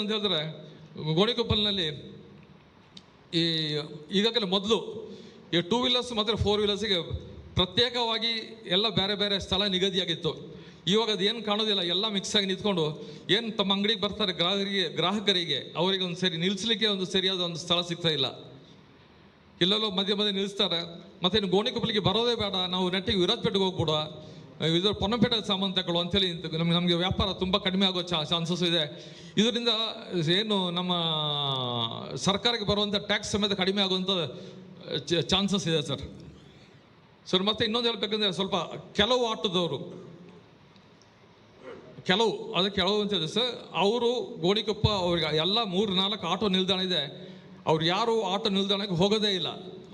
ಅಂತ ಹೇಳಿದ್ರೆ, ಗೋಣಿಕೊಪ್ಪಲ್ನಲ್ಲಿ ಈ ಈಗಾಗಲೇ ಮೊದಲು ಈ ಟೂ ವೀಲರ್ಸ್ ಮತ್ತು ಫೋರ್ ವೀಲರ್ಸಿಗೆ ಪ್ರತ್ಯೇಕವಾಗಿ ಎಲ್ಲ ಬೇರೆ ಬೇರೆ ಸ್ಥಳ ನಿಗದಿಯಾಗಿತ್ತು ಇವಾಗ ಅದು ಏನು ಕಾಣೋದಿಲ್ಲ, ಎಲ್ಲ ಮಿಕ್ಸ್ ಆಗಿ ನಿಂತ್ಕೊಂಡು ಏನು ತಮ್ಮ ಅಂಗಡಿಗೆ ಬರ್ತಾರೆ ಗ್ರಾಹಕರಿಗೆ ಗ್ರಾಹಕರಿಗೆ, ಅವರಿಗೆ ಒಂದು ಸರಿ ನಿಲ್ಲಿಸಲಿಕ್ಕೆ ಒಂದು ಸರಿಯಾದ ಒಂದು ಸ್ಥಳ ಸಿಗ್ತಾ ಇಲ್ಲ. ಇಲ್ಲೆಲ್ಲೋ ಮಧ್ಯೆ ಮಧ್ಯೆ ನಿಲ್ಲಿಸ್ತಾರೆ ಮತ್ತು ಇನ್ನು ಗೋಣಿಕೊಪ್ಪಲಿಗೆ ಬರೋದೇ ಬೇಡ, ನಾವು ನೆಟ್ಟಿಗೆ ವಿರಾಜಪೇಟೆಗೆ ಹೋಗ್ಬಿಡ ಇದು ಪೊನ್ನಪೇಟೆ ಸಾಮಾನು ತಗೊಳ್ಳು ಅಂತೇಳಿ ನಮ್ಗೆ, ನಮಗೆ ವ್ಯಾಪಾರ ತುಂಬ ಕಡಿಮೆ ಆಗೋ ಚಾನ್ಸಸ್ ಇದೆ. ಇದರಿಂದ ಏನು ನಮ್ಮ ಸರ್ಕಾರಕ್ಕೆ ಬರುವಂಥ ಟ್ಯಾಕ್ಸ್ ಸಮೇತ ಕಡಿಮೆ ಆಗುವಂಥ ಚಾನ್ಸಸ್ ಇದೆ ಸರ್. ಸರ್, ಮತ್ತೆ ಇನ್ನೊಂದು ಹೇಳ್ಬೇಕಂದ್ರೆ ಸ್ವಲ್ಪ ಕೆಲವು ಆಟೋದವರು, ಕೆಲವು ಅದು ಕೆಲವು ಅಂತ ಇದೆ ಸರ್, ಅವರು ಗೋಣಿಕೊಪ್ಪ ಅವ್ರಿಗೆ ಎಲ್ಲ ಮೂರು ನಾಲ್ಕು ಆಟೋ ನಿಲ್ದಾಣ ಇದೆ. ಅವ್ರು ಯಾರು ಆಟೋ ನಿಲ್ದಾಣಕ್ಕೆ ಹೋಗೋದೇ ಇಲ್ಲ.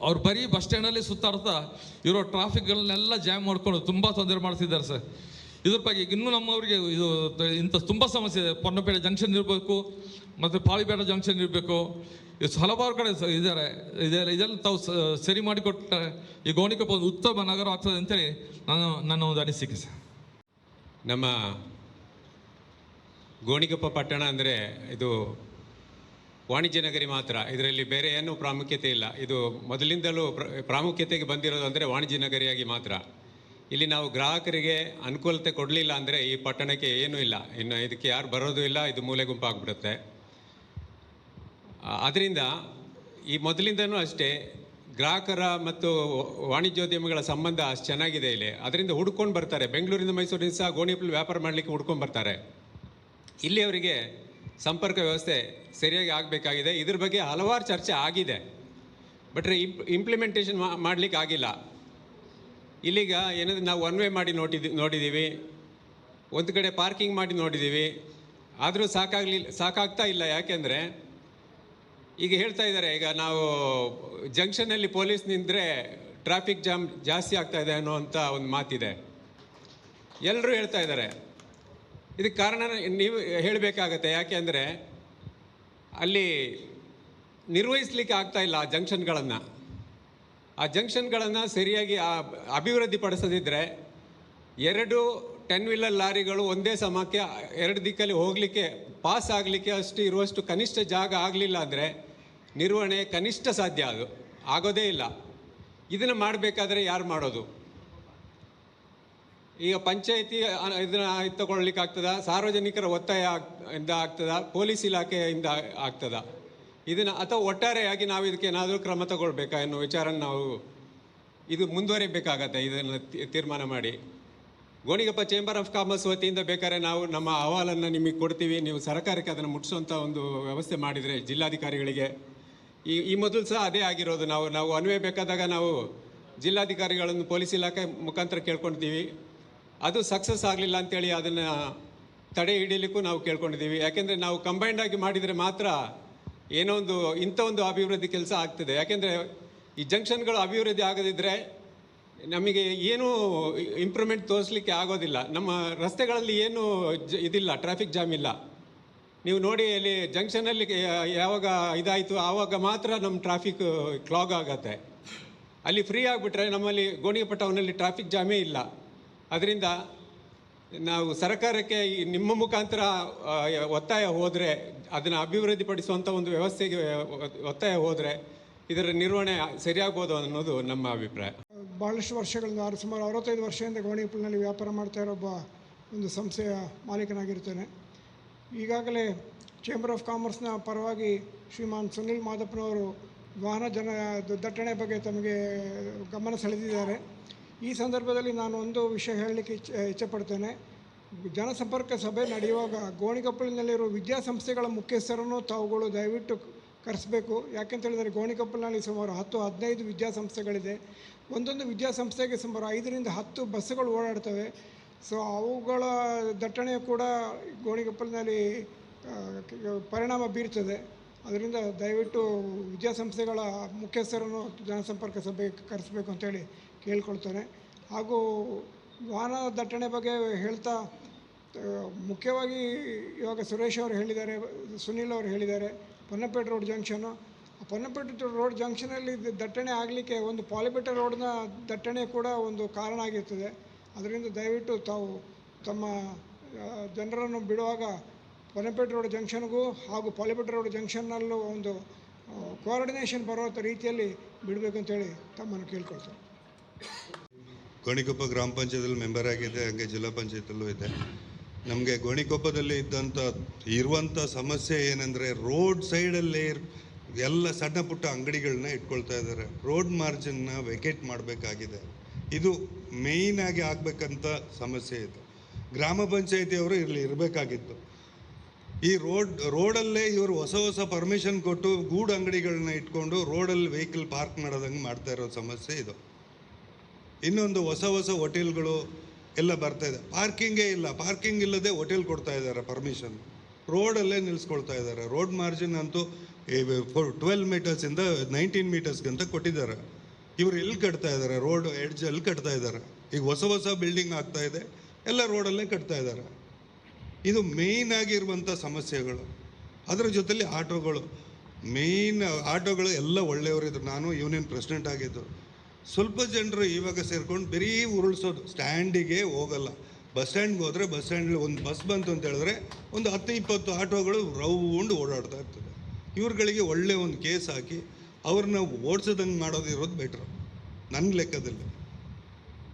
ಅವ್ರು ಬರೀ ಬಸ್ ಸ್ಟ್ಯಾಂಡಲ್ಲಿ ಸುತ್ತಾಡ್ತಾ ಇರೋ ಟ್ರಾಫಿಕ್ಗಳನ್ನೆಲ್ಲ ಜಾಮ್ ಮಾಡ್ಕೊಂಡು ತುಂಬ ತೊಂದರೆ ಮಾಡ್ತಿದ್ದಾರೆ ಸರ್. ಇದ್ರ ಬಗ್ಗೆ ಇನ್ನೂ ನಮ್ಮವರಿಗೆ ಇದು ಇಂಥ ತುಂಬ ಸಮಸ್ಯೆ ಇದೆ. ಪೊನ್ನಪೇಟೆ ಜಂಕ್ಷನ್ ಇರಬೇಕು, ಮತ್ತು ಪಾಳಿಪೇಟೆ ಜಂಕ್ಷನ್ ಇರಬೇಕು. ಹಲವಾರು ಕಡೆ ಇದ್ದಾರೆ. ಇದೆಲ್ಲ ಇದೆಲ್ಲ ತಾವು ಸರಿ ಮಾಡಿಕೊಟ್ಟರೆ ಈ ಗೋಣಿಕೊಪ್ಪ ಒಂದು ಉತ್ತಮ ನಗರ ಆಗ್ತದೆ ಅಂತೇಳಿ ನಾನು ನನ್ನ ಒಂದು ಅನಿಸಿಕೆ ಸರ್. ನಮ್ಮ ಗೋಣಿಕೊಪ್ಪ ಪಟ್ಟಣ ಅಂದರೆ ಇದು ವಾಣಿಜ್ಯ ನಗರಿ ಮಾತ್ರ. ಇದರಲ್ಲಿ ಬೇರೆ ಏನೂ ಪ್ರಾಮುಖ್ಯತೆ ಇಲ್ಲ. ಇದು ಮೊದಲಿಂದಲೂ ಪ್ರ- ಪ್ರಾಮುಖ್ಯತೆಗೆ ಬಂದಿರೋದು ಅಂದರೆ ವಾಣಿಜ್ಯ ನಗರಿಯಾಗಿ ಮಾತ್ರ. ಇಲ್ಲಿ ನಾವು ಗ್ರಾಹಕರಿಗೆ ಅನುಕೂಲತೆ ಕೊಡಲಿಲ್ಲ ಅಂದರೆ ಈ ಪಟ್ಟಣಕ್ಕೆ ಏನೂ ಇಲ್ಲ. ಇನ್ನು ಇದಕ್ಕೆ ಯಾರು ಬರೋದು ಇಲ್ಲ, ಇದು ಮೂಲೆ ಗುಂಪಾಗ್ಬಿಡುತ್ತೆ. ಅದರಿಂದ ಈ ಮೊದಲಿಂದನೂ ಅಷ್ಟೇ ಗ್ರಾಹಕರ ಮತ್ತು ವಾಣಿಜ್ಯೋದ್ಯಮಗಳ ಸಂಬಂಧ ಅಷ್ಟು ಚೆನ್ನಾಗಿದೆ ಇಲ್ಲಿ. ಅದರಿಂದ ಹುಡ್ಕೊಂಡು ಬರ್ತಾರೆ. ಬೆಂಗಳೂರಿಂದ ಮೈಸೂರಿನಿಂದ ಸಹ ಗೋಣಿಪಲ್ಲಿ ವ್ಯಾಪಾರ ಮಾಡಲಿಕ್ಕೆ ಹುಡ್ಕೊಂಡು ಬರ್ತಾರೆ. ಇಲ್ಲಿ ಅವರಿಗೆ ಸಂಪರ್ಕ ವ್ಯವಸ್ಥೆ ಸರಿಯಾಗಿ ಆಗಬೇಕಾಗಿದೆ. ಇದ್ರ ಬಗ್ಗೆ ಹಲವಾರು ಚರ್ಚೆ ಆಗಿದೆ. ಬಟ್ ಇಂಪ್ ಇಂಪ್ಲಿಮೆಂಟೇಷನ್ ಮಾಡಲಿಕ್ಕೆ ಆಗಿಲ್ಲ. ಇಲ್ಲಿಗ ಏನಂದ್ರೆ ನಾವು ಒನ್ ವೇ ಮಾಡಿ ನೋಡಿದ್ವಿ. ನೋಡಿದ್ದೀವಿ ಒಂದು ಕಡೆ ಪಾರ್ಕಿಂಗ್ ಮಾಡಿ ನೋಡಿದ್ದೀವಿ ಆದರೂ ಸಾಕಾಗಲಿಲ್ಲ ಸಾಕಾಗ್ತಾ ಇಲ್ಲ. ಯಾಕೆಂದರೆ ಈಗ ಹೇಳ್ತಾ ಇದ್ದಾರೆ, ಈಗ ನಾವು ಜಂಕ್ಷನ್ನಲ್ಲಿ ಪೊಲೀಸ್ ನಿಂತರೆ ಟ್ರಾಫಿಕ್ ಜಾಮ್ ಜಾಸ್ತಿ ಆಗ್ತಾ ಇದೆ ಅಂತ ಒಂದು ಮಾತಿದೆ. ಎಲ್ಲರೂ ಹೇಳ್ತಾ ಇದ್ದಾರೆ. ಇದಕ್ಕೆ ಕಾರಣ ನೀವು ಹೇಳಬೇಕಾಗತ್ತೆ. ಯಾಕೆ ಅಂದರೆ ಅಲ್ಲಿ ನಿರ್ವಹಿಸಲಿಕ್ಕೆ ಆಗ್ತಾ ಇಲ್ಲ ಆ ಜಂಕ್ಷನ್ಗಳನ್ನು. ಆ ಜಂಕ್ಷನ್ಗಳನ್ನು ಸರಿಯಾಗಿ ಆ ಅಭಿವೃದ್ಧಿ ಎರಡು ಟೆನ್ ವೀಲರ್ ಲಾರಿಗಳು ಒಂದೇ ಸಮಕ್ಕೆ ಎರಡು ದಿಕ್ಕಲ್ಲಿ ಹೋಗಲಿಕ್ಕೆ ಪಾಸ್ ಆಗಲಿಕ್ಕೆ ಅಷ್ಟು ಇರುವಷ್ಟು ಕನಿಷ್ಠ ಜಾಗ ಆಗಲಿಲ್ಲ ಅಂದರೆ ನಿರ್ವಹಣೆ ಕನಿಷ್ಠ ಸಾಧ್ಯ ಅದು. ಆಗೋದೇ ಇಲ್ಲ. ಇದನ್ನು ಮಾಡಬೇಕಾದ್ರೆ ಯಾರು ಮಾಡೋದು? ಈಗ ಪಂಚಾಯಿತಿ ಇದನ್ನ ತಗೊಳ್ಲಿಕ್ಕೆ ಆಗ್ತದ? ಸಾರ್ವಜನಿಕರ ಒತ್ತಾಯ ಇಂದ ಆಗ್ತದ? ಪೊಲೀಸ್ ಇಲಾಖೆಯಿಂದ ಆಗ್ತದ? ಇದನ್ನ ಅಥವಾ ಒಟ್ಟಾರೆಯಾಗಿ ನಾವು ಇದಕ್ಕೆ ಏನಾದರೂ ಕ್ರಮ ತಗೊಳ್ಬೇಕಾ ಎನ್ನುವ ವಿಚಾರ ನಾವು ಇದು ಮುಂದುವರಿಬೇಕಾಗತ್ತೆ, ಇದನ್ನು ತೀರ್ಮಾನ ಮಾಡಿ. ಗೋಣಿಗಪ್ಪ ಚೇಂಬರ್ ಆಫ್ ಕಾಮರ್ಸ್ ವತಿಯಿಂದ ಬೇಕಾದ್ರೆ ನಾವು ನಮ್ಮ ಅಹವಾಲನ್ನು ನಿಮಗೆ ಕೊಡ್ತೀವಿ. ನೀವು ಸರ್ಕಾರಕ್ಕೆ ಅದನ್ನು ಮುಟ್ಟಿಸುವಂಥ ಒಂದು ವ್ಯವಸ್ಥೆ ಮಾಡಿದರೆ ಜಿಲ್ಲಾಧಿಕಾರಿಗಳಿಗೆ. ಈ ಈ ಮೊದಲು ಸಹ ಅದೇ ಆಗಿರೋದು. ನಾವು ನಾವು ಅನ್ವಯ ಬೇಕಾದಾಗ ನಾವು ಜಿಲ್ಲಾಧಿಕಾರಿಗಳನ್ನು ಪೊಲೀಸ್ ಇಲಾಖೆ ಮುಖಾಂತರ ಕೇಳ್ಕೊಂಡಿದ್ದೀವಿ ಅದು ಸಕ್ಸಸ್ ಆಗಲಿಲ್ಲ ಅಂತೇಳಿ ಅದನ್ನು ತಡೆ ಹಿಡಿಯಲಿಕ್ಕೂ ನಾವು ಕೇಳ್ಕೊಂಡಿದ್ದೀವಿ. ಯಾಕೆಂದರೆ ನಾವು ಕಂಬೈಂಡ್ ಆಗಿ ಮಾಡಿದರೆ ಮಾತ್ರ ಏನೋ ಒಂದು ಇಂಥ ಒಂದು ಅಭಿವೃದ್ಧಿ ಕೆಲಸ ಆಗ್ತದೆ. ಯಾಕೆಂದರೆ ಈ ಜಂಕ್ಷನ್ಗಳು ಅಭಿವೃದ್ಧಿ ಆಗದಿದ್ದರೆ ನಮಗೆ ಏನೂ ಇಂಪ್ರೂವ್ಮೆಂಟ್ ತೋರಿಸ್ಲಿಕ್ಕೆ ಆಗೋದಿಲ್ಲ. ನಮ್ಮ ರಸ್ತೆಗಳಲ್ಲಿ ಏನು ಜ ಇದಿಲ್ಲ ಟ್ರಾಫಿಕ್ ಜಾಮ್ ಇಲ್ಲ. ನೀವು ನೋಡಿ ಅಲ್ಲಿ ಜಂಕ್ಷನಲ್ಲಿ ಯಾವಾಗ ಇದಾಯಿತು, ಆವಾಗ ಮಾತ್ರ ನಮ್ಮ ಟ್ರಾಫಿಕ್ ಕ್ಲಾಗ್ ಆಗತ್ತೆ. ಅಲ್ಲಿ ಫ್ರೀ ಆಗಿಬಿಟ್ರೆ ನಮ್ಮಲ್ಲಿ ಗೋಣಿಪಟ್ಟವನಲ್ಲಿ ಟ್ರಾಫಿಕ್ ಜಾಮೇ ಇಲ್ಲ. ಅದರಿಂದ ನಾವು ಸರ್ಕಾರಕ್ಕೆ ನಿಮ್ಮ ಮುಖಾಂತರ ಒತ್ತಾಯ ಹೋದರೆ, ಅದನ್ನು ಅಭಿವೃದ್ಧಿಪಡಿಸುವಂಥ ಒಂದು ವ್ಯವಸ್ಥೆಗೆ ಒತ್ತಾಯ ಹೋದರೆ ಇದರ ನಿರ್ವಹಣೆ ಸರಿಯಾಗ್ಬೋದು ಅನ್ನೋದು ನಮ್ಮ ಅಭಿಪ್ರಾಯ. ಭಾಳಷ್ಟು ವರ್ಷಗಳಿಂದ ಸುಮಾರು ಅರವತ್ತೈದು ವರ್ಷದಿಂದ ಗೋಣಿಪುಲ್ನಲ್ಲಿ ವ್ಯಾಪಾರ ಮಾಡ್ತಾ ಇರೋ ಒಬ್ಬ ಒಂದು ಸಂಸ್ಥೆಯ ಮಾಲೀಕನಾಗಿರ್ತೇನೆ. ಈಗಾಗಲೇ ಚೇಂಬರ್ ಆಫ್ ಕಾಮರ್ಸ್ನ ಪರವಾಗಿ ಶ್ರೀಮಾನ್ ಸುನಿಲ್ ಮಾದಪ್ಪನವರು ವಾಹನ ಜನ, ದಟ್ಟಣೆ ಬಗ್ಗೆ ತಮಗೆ ಗಮನ ಸೆಳೆದಿದ್ದಾರೆ. ಈ ಸಂದರ್ಭದಲ್ಲಿ ನಾನು ಒಂದು ವಿಷಯ ಹೇಳಲಿಕ್ಕೆ ಇಚ್ಛೆ ಇಚ್ಛೆಪಡ್ತೇನೆ. ಜನಸಂಪರ್ಕ ಸಭೆ ನಡೆಯುವಾಗ ಗೋಣಿಕೊಪ್ಪಲಿನಲ್ಲಿರುವ ವಿದ್ಯಾಸಂಸ್ಥೆಗಳ ಮುಖ್ಯಸ್ಥರನ್ನು ತಾವುಗಳು ದಯವಿಟ್ಟು ಕರೆಸಬೇಕು. ಯಾಕೆಂತ ಹೇಳಿದರೆ ಗೋಣಿಕೊಪ್ಪಲಿನಲ್ಲಿ ಸುಮಾರು ಹತ್ತು, ಹದಿನೈದು ವಿದ್ಯಾಸಂಸ್ಥೆಗಳಿದೆ. ಒಂದೊಂದು ವಿದ್ಯಾಸಂಸ್ಥೆಗೆ ಸುಮಾರು ಐದರಿಂದ ಹತ್ತು ಬಸ್ಸುಗಳು ಓಡಾಡ್ತವೆ. ಸೊ, ಅವುಗಳ ದಟ್ಟಣೆ ಕೂಡ ಗೋಣಿಕೊಪ್ಪಲಿನಲ್ಲಿ ಪರಿಣಾಮ ಬೀರ್ತದೆ. ಅದರಿಂದ ದಯವಿಟ್ಟು ವಿದ್ಯಾಸಂಸ್ಥೆಗಳ ಮುಖ್ಯಸ್ಥರನ್ನು ಜನಸಂಪರ್ಕ ಸಭೆ ಕರೆಸಬೇಕು ಅಂತೇಳಿ ಕೇಳ್ಕೊಳ್ತೇನೆ ಹಾಗೂ ವಾಹನ ದಟ್ಟಣೆ ಬಗ್ಗೆ ಹೇಳ್ತಾ ಮುಖ್ಯವಾಗಿ ಇವಾಗ ಸುರೇಶ್ ಅವರು ಹೇಳಿದ್ದಾರೆ, ಸುನಿಲ್ ಅವರು ಹೇಳಿದ್ದಾರೆ, Ponnampet road junction. Ponnampet road ಜಂಕ್ಷನಲ್ಲಿ ದಟ್ಟಣೆ ಆಗಲಿಕ್ಕೆ ಒಂದು ಪಾಲಿಪೇಟೆ ರೋಡ್ನ ದಟ್ಟಣೆ ಕೂಡ ಒಂದು ಕಾರಣ ಆಗಿರ್ತದೆ. ಅದರಿಂದ ದಯವಿಟ್ಟು ತಾವು ತಮ್ಮ ಜನರನ್ನು ಬಿಡುವಾಗ ಪೊನ್ನಪೇಟೆ ರೋಡ್ ಜಂಕ್ಷನ್ಗೂ ಹಾಗೂ ಪಾಲಿಪೇಟೆ ರೋಡ್ ಜಂಕ್ಷನ್ನಲ್ಲೂ ಒಂದು ಕೋಆರ್ಡಿನೇಷನ್ ಬರೋ ರೀತಿಯಲ್ಲಿ ಬಿಡಬೇಕು ಅಂತೇಳಿ ತಮ್ಮನ್ನು ಕೇಳ್ಕೊಳ್ತೇನೆ. ಗೋಣಿಕೊಪ್ಪ ಗ್ರಾಮ ಪಂಚಾಯತಲ್ಲಿ ಮೆಂಬರ್ ಆಗಿದೆ, ಹಾಗೆ ಜಿಲ್ಲಾ ಪಂಚಾಯತಲ್ಲೂ ಇದೆ. ನಮಗೆ ಗೋಣಿಕೊಪ್ಪದಲ್ಲಿ ಇದ್ದಂಥ ಇರುವಂಥ ಸಮಸ್ಯೆ ಏನಂದರೆ ರೋಡ್ ಸೈಡಲ್ಲೇ ಎಲ್ಲ ಸಣ್ಣ ಪುಟ್ಟ ಅಂಗಡಿಗಳನ್ನ ಇಟ್ಕೊಳ್ತಾ ಇದ್ದಾರೆ ರೋಡ್ ಮಾರ್ಜಿನ್ನ ವೆಕೇಟ್ ಮಾಡಬೇಕಾಗಿದೆ. ಇದು ಮೇಯ್ನ್ ಆಗಿ ಆಗಬೇಕಂತ ಸಮಸ್ಯೆ ಇದು. ಗ್ರಾಮ ಪಂಚಾಯತಿಯವರು ಇಲ್ಲಿ ಇರಬೇಕಾಗಿತ್ತು. ಈ ರೋಡ್ ರೋಡಲ್ಲೇ ಇವರು ಹೊಸ ಹೊಸ ಪರ್ಮಿಷನ್ ಕೊಟ್ಟು ಗೂಡು ಅಂಗಡಿಗಳನ್ನ ಇಟ್ಕೊಂಡು ರೋಡಲ್ಲಿ ವೆಹಿಕಲ್ ಪಾರ್ಕ್ ಮಾಡೋದಂಗೆ ಮಾಡ್ತಾ ಇರೋ ಸಮಸ್ಯೆ ಇದು. ಇನ್ನೊಂದು ಹೊಸ ಹೊಸ ಹೋಟೆಲ್ಗಳು ಎಲ್ಲ ಬರ್ತಾ ಇದೆ. ಪಾರ್ಕಿಂಗೇ ಇಲ್ಲ. ಪಾರ್ಕಿಂಗ್ ಇಲ್ಲದೆ ಹೋಟೆಲ್ ಕೊಡ್ತಾ ಇದ್ದಾರೆ ಪರ್ಮಿಷನ್ ರೋಡಲ್ಲೇ ನಿಲ್ಲಿಸ್ಕೊಳ್ತಾ ಇದ್ದಾರೆ. ರೋಡ್ ಮಾರ್ಜಿನ್ ಅಂತೂ ಟ್ವೆಲ್ ಮೀಟರ್ಸಿಂದ ನೈನ್ಟೀನ್ ಮೀಟರ್ಸ್ಗಂತ ಕೊಟ್ಟಿದ್ದಾರೆ. ಇವರು ಎಲ್ಲಿ ಕಟ್ತಾ ಇದ್ದಾರೆ? ರೋಡ್ ಎಡ್ಜ್ ಎಲ್ಲಿ ಕಟ್ತಾ ಇದ್ದಾರೆ. ಈಗ ಹೊಸ ಹೊಸ ಬಿಲ್ಡಿಂಗ್ ಆಗ್ತಾ ಇದೆ. ಎಲ್ಲ ರೋಡಲ್ಲೇ ಕಟ್ತಾ ಇದ್ದಾರೆ. ಇದು ಮೇಯ್ನ್ ಆಗಿರುವಂಥ ಸಮಸ್ಯೆಗಳು. ಅದರ ಜೊತೆಲಿ ಆಟೋಗಳು. ಮೇಯ್ನ್ ಆಟೋಗಳು ಎಲ್ಲ ಒಳ್ಳೆಯವರಿದ್ರು. ನಾನು ಯೂನಿಯನ್ ಪ್ರೆಸಿಡೆಂಟ್ ಆಗಿದ್ದು. ಸ್ವಲ್ಪ ಜನರು ಇವಾಗ ಸೇರ್ಕೊಂಡು ಬರೀ ಉರುಳಿಸೋದು. ಸ್ಟ್ಯಾಂಡಿಗೆ ಹೋಗಲ್ಲ. ಬಸ್ ಸ್ಟ್ಯಾಂಡ್ಗೆ ಹೋದರೆ ಬಸ್ ಸ್ಟ್ಯಾಂಡ್ ಒಂದು ಬಸ್ ಬಂತು ಅಂತ ಹೇಳಿದ್ರೆ ಒಂದು ಹತ್ತು ಇಪ್ಪತ್ತು ಆಟೋಗಳು ರೌಂಡ್ ಓಡಾಡ್ತಾ ಇರ್ತದೆ. ಇವ್ರುಗಳಿಗೆ ಒಳ್ಳೆ ಒಂದು ಕೇಸ್ ಹಾಕಿ ಅವ್ರನ್ನ ಓಡಿಸೋದಂಗೆ ಮಾಡೋದು ಇರೋದು ಬೆಟ್ರು ನನ್ನ ಲೆಕ್ಕದಲ್ಲಿ.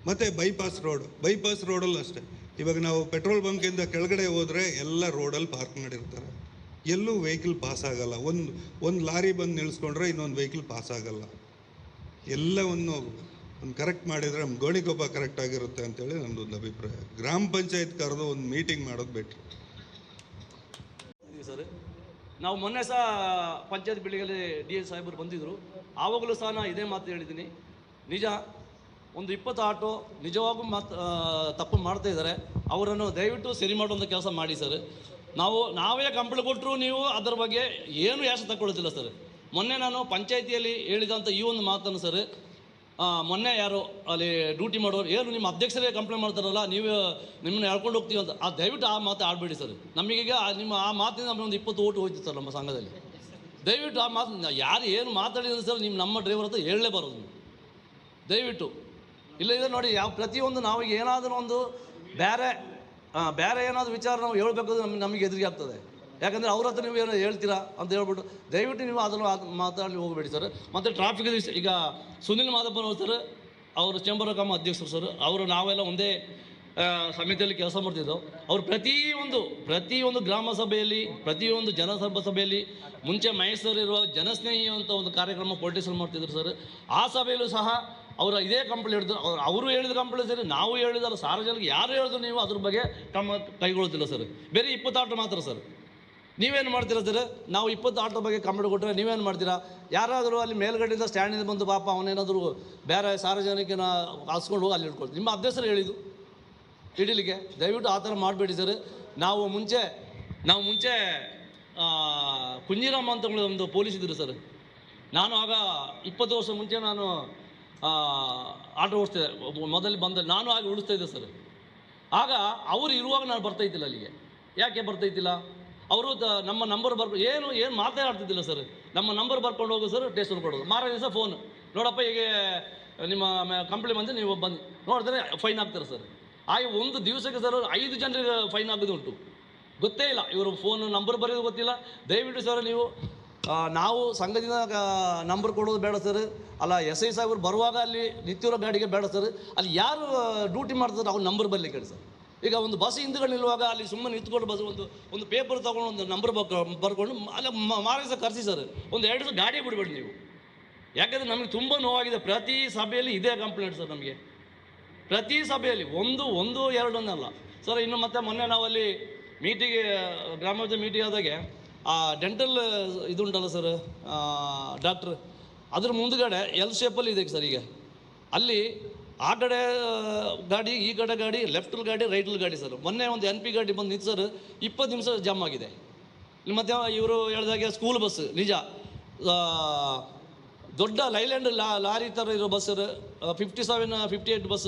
ಮತ್ತು ಬೈಪಾಸ್ ರೋಡ್ ಬೈಪಾಸ್ ರೋಡಲ್ಲಿ ಅಷ್ಟೇ. ಇವಾಗ ನಾವು ಪೆಟ್ರೋಲ್ ಬಂಕಿಂದ ಕೆಳಗಡೆ ಹೋದರೆ ಎಲ್ಲ ರೋಡಲ್ಲಿ ಪಾರ್ಕ್ ಮಾಡಿರ್ತಾರೆ. ಎಲ್ಲೂ ವೆಹಿಕಲ್ ಪಾಸ್ ಆಗಲ್ಲ. ಒಂದು ಒಂದು ಲಾರಿ ಬಂದು ನಿಲ್ಲಿಸ್ಕೊಂಡ್ರೆ ಇನ್ನೊಂದು ವೆಹಿಕಲ್ ಪಾಸ್ ಆಗಲ್ಲ. ಎಲ್ಲವನ್ನು ಒಂದು ಕರೆಕ್ಟ್ ಮಾಡಿದರೆ ನಮ್ಮ ಗೋಣಿಗೊಬ್ಬ ಕರೆಕ್ಟ್ ಆಗಿರುತ್ತೆ ಅಂತೇಳಿ ನಮ್ಮದೊಂದು ಅಭಿಪ್ರಾಯ. ಗ್ರಾಮ ಪಂಚಾಯತ್ ಕರೆದು ಒಂದು ಮೀಟಿಂಗ್ ಮಾಡೋದು ಬೆಟ್ರು ಸರ್. ನಾವು ಮೊನ್ನೆ ಸಹ ಪಂಚಾಯತ್ ಬಿಲ್ಡಿಂಗಲ್ಲಿ ಡಿ ಎಸ್ ಸಾಹೇಬರು ಬಂದಿದ್ದರು ಆವಾಗಲೂ ಸಹ ನಾನು ಇದೇ ಮಾತು ಹೇಳಿದ್ದೀನಿ. ನಿಜ, ಒಂದು ಇಪ್ಪತ್ತು ಆಟೋ ನಿಜವಾಗೂ ಮಾತು ತಪ್ಪು ಮಾಡ್ತಾ ಇದ್ದಾರೆ ಅವರನ್ನು ದಯವಿಟ್ಟು ಸರಿ ಮಾಡುವಂಥ ಕೆಲಸ ಮಾಡಿ ಸರ್. ನಾವು, ನಾವೇ ಕಂಪ್ಲೇಂಟ್ ಕೊಟ್ಟರು ನೀವು ಅದರ ಬಗ್ಗೆ ಏನು ಯಾಸ ತಗೊಳ್ಳೋದಿಲ್ಲ ಸರ್. ಮೊನ್ನೆ ನಾನು ಪಂಚಾಯತಿಯಲ್ಲಿ ಹೇಳಿದಂಥ ಈ ಒಂದು ಮಾತನ್ನು ಸರ್ ಮೊನ್ನೆ ಯಾರು ಅಲ್ಲಿ ಡ್ಯೂಟಿ ಮಾಡೋರು ಏನು ನಿಮ್ಮ ಅಧ್ಯಕ್ಷರೇ ಕಂಪ್ಲೇಂಟ್ ಮಾಡ್ತಾರಲ್ಲ, ನೀವು ನಿಮ್ಮನ್ನ ಹೇಳ್ಕೊಂಡು ಹೋಗ್ತೀವಿ ಅಂತ. ಆ, ದಯವಿಟ್ಟು ಆ ಮಾತು ಆಡಬೇಡಿ ಸರ್. ನಮಗೀಗ ನಿಮ್ಮ ಆ ಮಾತಿನಿಂದ ನಮಗೆ ಒಂದು ಇಪ್ಪತ್ತು ಓಟು ಹೋಯ್ತು ಸರ್ ನಮ್ಮ ಸಂಘದಲ್ಲಿ. ದಯವಿಟ್ಟು ಆ ಮಾತು, ಯಾರು ಏನು ಮಾತಾಡಿದ್ರು ಸರ್, ನಿಮ್ಮ ನಮ್ಮ ಡ್ರೈವರ್ ಹತ್ರ ಹೇಳಲೇ ಬರೋದು ನೀವು. ದಯವಿಟ್ಟು. ಇಲ್ಲ ಇದೆ ನೋಡಿ, ಯಾವ ಪ್ರತಿಯೊಂದು ನಾವು ಏನಾದರೂ ಒಂದು ಬೇರೆ ಬೇರೆ ಏನಾದರೂ ವಿಚಾರ ನಾವು ಹೇಳ್ಬೇಕಾದ್ರೆ ನಮ್ಗೆ ನಮಗೆ ಎದುರಿಗೆ ಆಗ್ತದೆ. ಯಾಕಂದರೆ ಅವ್ರ ಹತ್ರ ನೀವು ಏನೋ ಹೇಳ್ತೀರಾ ಅಂತ ಹೇಳ್ಬಿಟ್ಟು ದಯವಿಟ್ಟು ನೀವು ಅದನ್ನು ಮಾತಾಡಲಿ ಹೋಗಬೇಡಿ ಸರ್. ಮತ್ತು ಟ್ರಾಫಿಕ್ ಈಗ ಸುನಿಲ್ ಮಾದಪ್ಪನವರು ಸರ್, ಅವರು ಚೇಂಬರ್ ಕಾಮ್ ಅಧ್ಯಕ್ಷರು ಸರ್, ಅವರು ನಾವೆಲ್ಲ ಒಂದೇ ಸಮಿತಿಯಲ್ಲಿ ಕೆಲಸ ಮಾಡ್ತಿದ್ದೆವು. ಅವರು ಪ್ರತಿಯೊಂದು ಪ್ರತಿಯೊಂದು ಗ್ರಾಮ ಸಭೆಯಲ್ಲಿ ಪ್ರತಿಯೊಂದು ಜನಸಭಾ ಸಭೆಯಲ್ಲಿ, ಮುಂಚೆ ಮೈಸೂರಿರುವ ಜನಸ್ನೇಹಿ ಅಂತ ಒಂದು ಕಾರ್ಯಕ್ರಮ ಪೊಲಿಟಿಷನ್ ಮಾಡ್ತಿದ್ರು ಸರ್. ಆ ಸಭೆಯಲ್ಲೂ ಸಹ ಅವರು ಇದೇ ಕಂಪ್ಲೇಂಟ್ ಹೇಳಿದ್ರು ಅವ್ರು, ಅವರು ಹೇಳಿದ ಕಂಪ್ಲೇಂಟ್ ಸರಿ, ನಾವು ಹೇಳಿದ್ರು ಸಾರ್ವಜನಿಕ ಯಾರು ಹೇಳಿದ್ರು ನೀವು ಅದ್ರ ಬಗ್ಗೆ ಕ್ರಮ ಕೈಗೊಳ್ಳುತ್ತಿಲ್ಲ ಸರ್. ಬೇರೆ ಇಪ್ಪತ್ತಾರು ಮಾತ್ರ ಸರ್. ನೀವೇನು ಮಾಡ್ತೀರಾ ಸರ್? ನಾವು ಇಪ್ಪತ್ತು ಆಟೋ ಬಗ್ಗೆ ಕಂಪ್ಲೇಂಟ್ ಕೊಟ್ಟರೆ ನೀವೇನು ಮಾಡ್ತೀರಾ? ಯಾರಾದರೂ ಅಲ್ಲಿ ಮೇಲ್ಗಡೆಯಿಂದ ಸ್ಟ್ಯಾಂಡಿಂದ ಬಂದು ಪಾಪ ಅವನೇನಾದರೂ ಬೇರೆ ಸಾರ್ವಜನಿಕನ ಹಾಸ್ಕೊಂಡು ಹೋಗಿ ಅಲ್ಲಿ ಇಟ್ಕೊಳ್ತೀವಿ. ನಿಮ್ಮ ಅಧ್ಯಕ್ಷರು ಹೇಳಿದ್ದು? ಇಡೀಲಿಕ್ಕೆ? ದಯವಿಟ್ಟು ಆ ಥರ ಮಾಡಬೇಡಿ ಸರ್. ನಾವು ಮುಂಚೆ ನಾವು ಮುಂಚೆ ಕುಂಜಿರಾಮ್ ಅಂತ ಒಂದು ಪೊಲೀಸ್ ಇದ್ದರು ಸರ್. ನಾನು ಆಗ ಇಪ್ಪತ್ತು ವರ್ಷ ಮುಂಚೆ ನಾನು ಆಟೋ ಓಡಿಸ್ತಿದ್ದೆ ಮೊದಲು ಬಂದ, ನಾನು ಆಗ ಉಳಿಸ್ತಾ ಇದ್ದೆ ಸರ್. ಆಗ ಅವರು ಇರುವಾಗ ನಾನು ಬರ್ತಾ ಇದ್ದಿಲ್ಲ ಅಲ್ಲಿಗೆ. ಯಾಕೆ ಬರ್ತಾ ಇದ್ದಿಲ್ಲ? ಅವರು ನಮ್ಮ ನಂಬರ್ ಬರ್ಕೊ ಏನು ಏನು ಮಾತಾಡ್ತಿದ್ದಿಲ್ಲ ಸರ್ ನಮ್ಮ ನಂಬರ್ ಬರ್ಕೊಂಡು ಹೋಗು ಸರ್ ಟೇಸ್ಟ್ ಕೊಡೋದು. ಮಾರನೇ ದಿವಸ ಫೋನ್ ನೋಡಪ್ಪ, ಹೀಗೆ, ನಿಮ್ಮ ಕಂಪ್ಲೇಂಟ್ ಬಂದು ನೀವು ಬಂದು ನೋಡಿದ್ರೆ ಫೈನ್ ಹಾಕ್ತಾರೆ ಸರ್ ಆಗ ಒಂದು ದಿವಸಕ್ಕೆ ಸರ್ ಐದು ಜನರಿಗೆ ಫೈನ್ ಆಗೋದು ಉಂಟು. ಗೊತ್ತೇ ಇಲ್ಲ, ಇವರು ಫೋನ್ ನಂಬರ್ ಬರೆಯೋದು ಗೊತ್ತಿಲ್ಲ. ದಯವಿಟ್ಟು ಸರ್ ನೀವು ನಾವು ಸಂಘದಿಂದ ನಂಬರ್ ಕೊಡೋದು ಬೇಡ ಸರ್ ಅಲ್ಲ ಎಸ್ ಐ ಸಾಹೇಬರು ಬರುವಾಗ ಅಲ್ಲಿ ನಿತ್ಯರ ಗಾಡಿಗೆ ಬೇಡ ಸರ್ ಅಲ್ಲಿ ಯಾರು ಡ್ಯೂಟಿ ಮಾಡ್ತಾರೆ ಅವ್ರ ನಂಬರ್ ಬರಲಿಕ್ಕೆ ಸರ್ ಈಗ ಒಂದು ಬಸ್ ಹಿಂದ್ಗಡೆ ನಿಲ್ಲುವಾಗ ಅಲ್ಲಿ ಸುಮ್ಮನೆ ನಿಂತ್ಕೊಂಡು ಬಸ್ ಒಂದು ಒಂದು ಪೇಪರ್ ತೊಗೊಂಡು ಒಂದು ನಂಬರ್ ಬರ್ಕೊಂಡು ಅಲ್ಲಿ ಸಹ ಕರೆಸಿ ಸರ್ ಒಂದು ಎರಡು ದಿವಸ ಗಾಡಿ ಬಿಡಬೇಡಿ ನೀವು. ಯಾಕಂದರೆ ನಮಗೆ ತುಂಬ ನೋವಾಗಿದೆ. ಪ್ರತಿ ಸಭೆಯಲ್ಲಿ ಇದೇ ಕಂಪ್ಲೇಂಟ್ ಸರ್ ನಮಗೆ. ಪ್ರತಿ ಸಭೆಯಲ್ಲಿ ಒಂದು ಒಂದು ಎರಡು ಒಂದಲ್ಲ ಸರ್ ಇನ್ನು ಮತ್ತೆ ಮೊನ್ನೆ ನಾವಲ್ಲಿ ಮೀಟಿಂಗ್ ಗ್ರಾಮ ಪಂಚಾಯತ್ ಮೀಟಿಂಗ್ ಆದಾಗೆ, ಆ ಡೆಂಟಲ್ ಇದುಂಟಲ್ಲ ಸರ್ ಡಾಕ್ಟ್ರ್ ಅದ್ರ ಮುಂದ್ಗಡೆ ಎಲ್ ಶೇಪಲ್ಲಿ ಇದೆ ಸರ್ ಈಗ. ಅಲ್ಲಿ ಆ ಕಡೆ ಗಾಡಿ, ಈ ಕಡೆ ಗಾಡಿ ಲೆಫ್ಟಲ್ಲಿ ಗಾಡಿ ರೈಟಲ್ಲಿ ಗಾಡಿ ಸರ್ ಮೊನ್ನೆ ಒಂದು ಎನ್ ಪಿ ಗಾಡಿ ಬಂದು ನಿಂತು ಸರ್ ಇಪ್ಪತ್ತು ನಿಮಿಷ ಜಾಮ್ ಆಗಿದೆ. ಇಲ್ಲಿ ಮತ್ತೆ ಇವರು ಹೇಳಿದಾಗೆ ಸ್ಕೂಲ್ ಬಸ್ ನಿಜ. ದೊಡ್ಡ ಲೈಲ್ಯಾಂಡ್ ಲಾ, ಲಾರಿ ಥರ ಇರೋ bus fifty seven fifty eight bus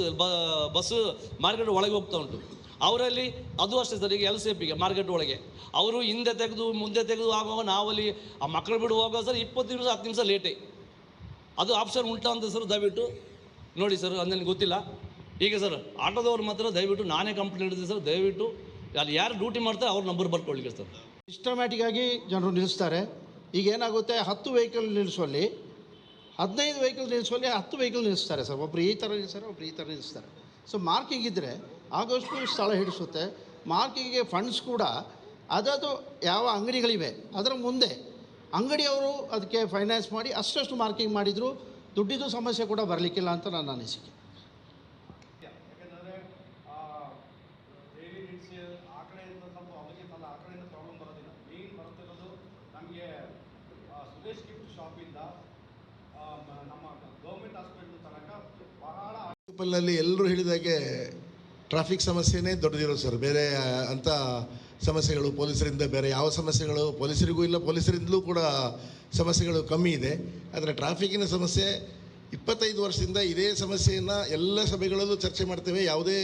bus market ಒಳಗೆ ಹೋಗ್ತಾ ಉಂಟು. ಅವರಲ್ಲಿ ಅದು ಅಷ್ಟೇ ಸರ್ ಈಗ ಎಲ್ ಸಿ ಎಫ್ಗೆ ಮಾರ್ಕೆಟ್ ಒಳಗೆ. ಅವರು ಹಿಂದೆ ತೆಗೆದು, ಮುಂದೆ ತೆಗೆದು ಆಗುವಾಗ ನಾವಲ್ಲಿ ಆ ಮಕ್ಕಳು ಬಿಡುವಾಗ ಸರ್ ಇಪ್ಪತ್ತು ನಿಮಿಷ, ಹತ್ತು ನಿಮಿಷ ಲೇಟೇ ಅದು ಆಪ್ಷನ್ ಉಂಟಾ ಅಂತ ಸರ್ ದಯವಿಟ್ಟು ನೋಡಿ ಸರ್ ಅದು ನನಗೆ ಗೊತ್ತಿಲ್ಲ. ಈಗ ಸರ್, ಆಟೋದವ್ರು ಮಾತ್ರ ದಯವಿಟ್ಟು, ನಾನೇ ಕಂಪ್ಲೇಂಟ್ ಹಿಡಿದೆ ಸರ್, ದಯವಿಟ್ಟು ಅಲ್ಲಿ ಯಾರು ಡ್ಯೂಟಿ ಮಾಡ್ತಾರೆ, ಅವ್ರ ನಂಬರ್ ಬರ್ಕೊಳ್ಳಿಕ್ಕೆ ಸರ್. ಸಿಸ್ಟಮ್ಯಾಟಿಕ್ ಆಗಿ ಜನರು ನಿಲ್ಲಿಸ್ತಾರೆ. ಈಗ ಏನಾಗುತ್ತೆ, ಹತ್ತು ವೆಹಿಕಲ್ ನಿಲ್ಲಿಸುವಲ್ಲಿ, ಹದಿನೈದು ವೆಹಿಕಲ್ ನಿಲ್ಲಿಸುವಲ್ಲಿ ಹತ್ತು ವೆಹಿಕಲ್ ನಿಲ್ಲಿಸ್ತಾರೆ ಸರ್. ಒಬ್ರು ಈ ಥರ ನಿಲ್ಲಿಸ್ತಾರೆ, ಒಬ್ರು ಈ ಥರ ನಿಲ್ಲಿಸ್ತಾರೆ. ಸೊ ಮಾರ್ಕಿಂಗ್ ಇದ್ದರೆ ಆಗೋಷ್ಟು ಸ್ಥಳ ಹಿಡಿಸುತ್ತೆ. ಮಾರ್ಕಿಗೆ ಫಂಡ್ಸ್ ಕೂಡ ಅದದು ಯಾವ ಅಂಗಡಿಗಳಿವೆ, ಅದರ ಮುಂದೆ ಅಂಗಡಿಯವರು ಅದಕ್ಕೆ ಫೈನಾನ್ಸ್ ಮಾಡಿ ಅಷ್ಟಷ್ಟು ಮಾರ್ಕಿಂಗ್ ಮಾಡಿದರೂ ದುಡ್ಡಿದು ಸಮಸ್ಯೆ ಕೂಡ ಬರಲಿಕ್ಕಿಲ್ಲ ಅಂತ ನನ್ನ ಅನಿಸಿಕೆ. ಎಲ್ಲರೂ ಹೇಳಿದಾಗೆ ಟ್ರಾಫಿಕ್ ಸಮಸ್ಯೆನೇ ದೊಡ್ಡದಿರೋದು ಸರ್ ಬೇರೆ ಅಂಥ ಸಮಸ್ಯೆಗಳು ಪೊಲೀಸರಿಂದ ಬೇರೆ ಯಾವ ಸಮಸ್ಯೆಗಳು? ಪೊಲೀಸರಿಗೂ ಇಲ್ಲ, ಪೊಲೀಸರಿಂದಲೂ ಕೂಡ ಸಮಸ್ಯೆಗಳು ಕಮ್ಮಿ ಇದೆ. ಆದರೆ ಟ್ರಾಫಿಕ್ಕಿನ ಸಮಸ್ಯೆ, ಇಪ್ಪತ್ತೈದು ವರ್ಷದಿಂದ ಇದೇ ಸಮಸ್ಯೆಯನ್ನು ಎಲ್ಲ ಸಭೆಗಳಲ್ಲೂ ಚರ್ಚೆ ಮಾಡ್ತೇವೆ. ಯಾವುದೇ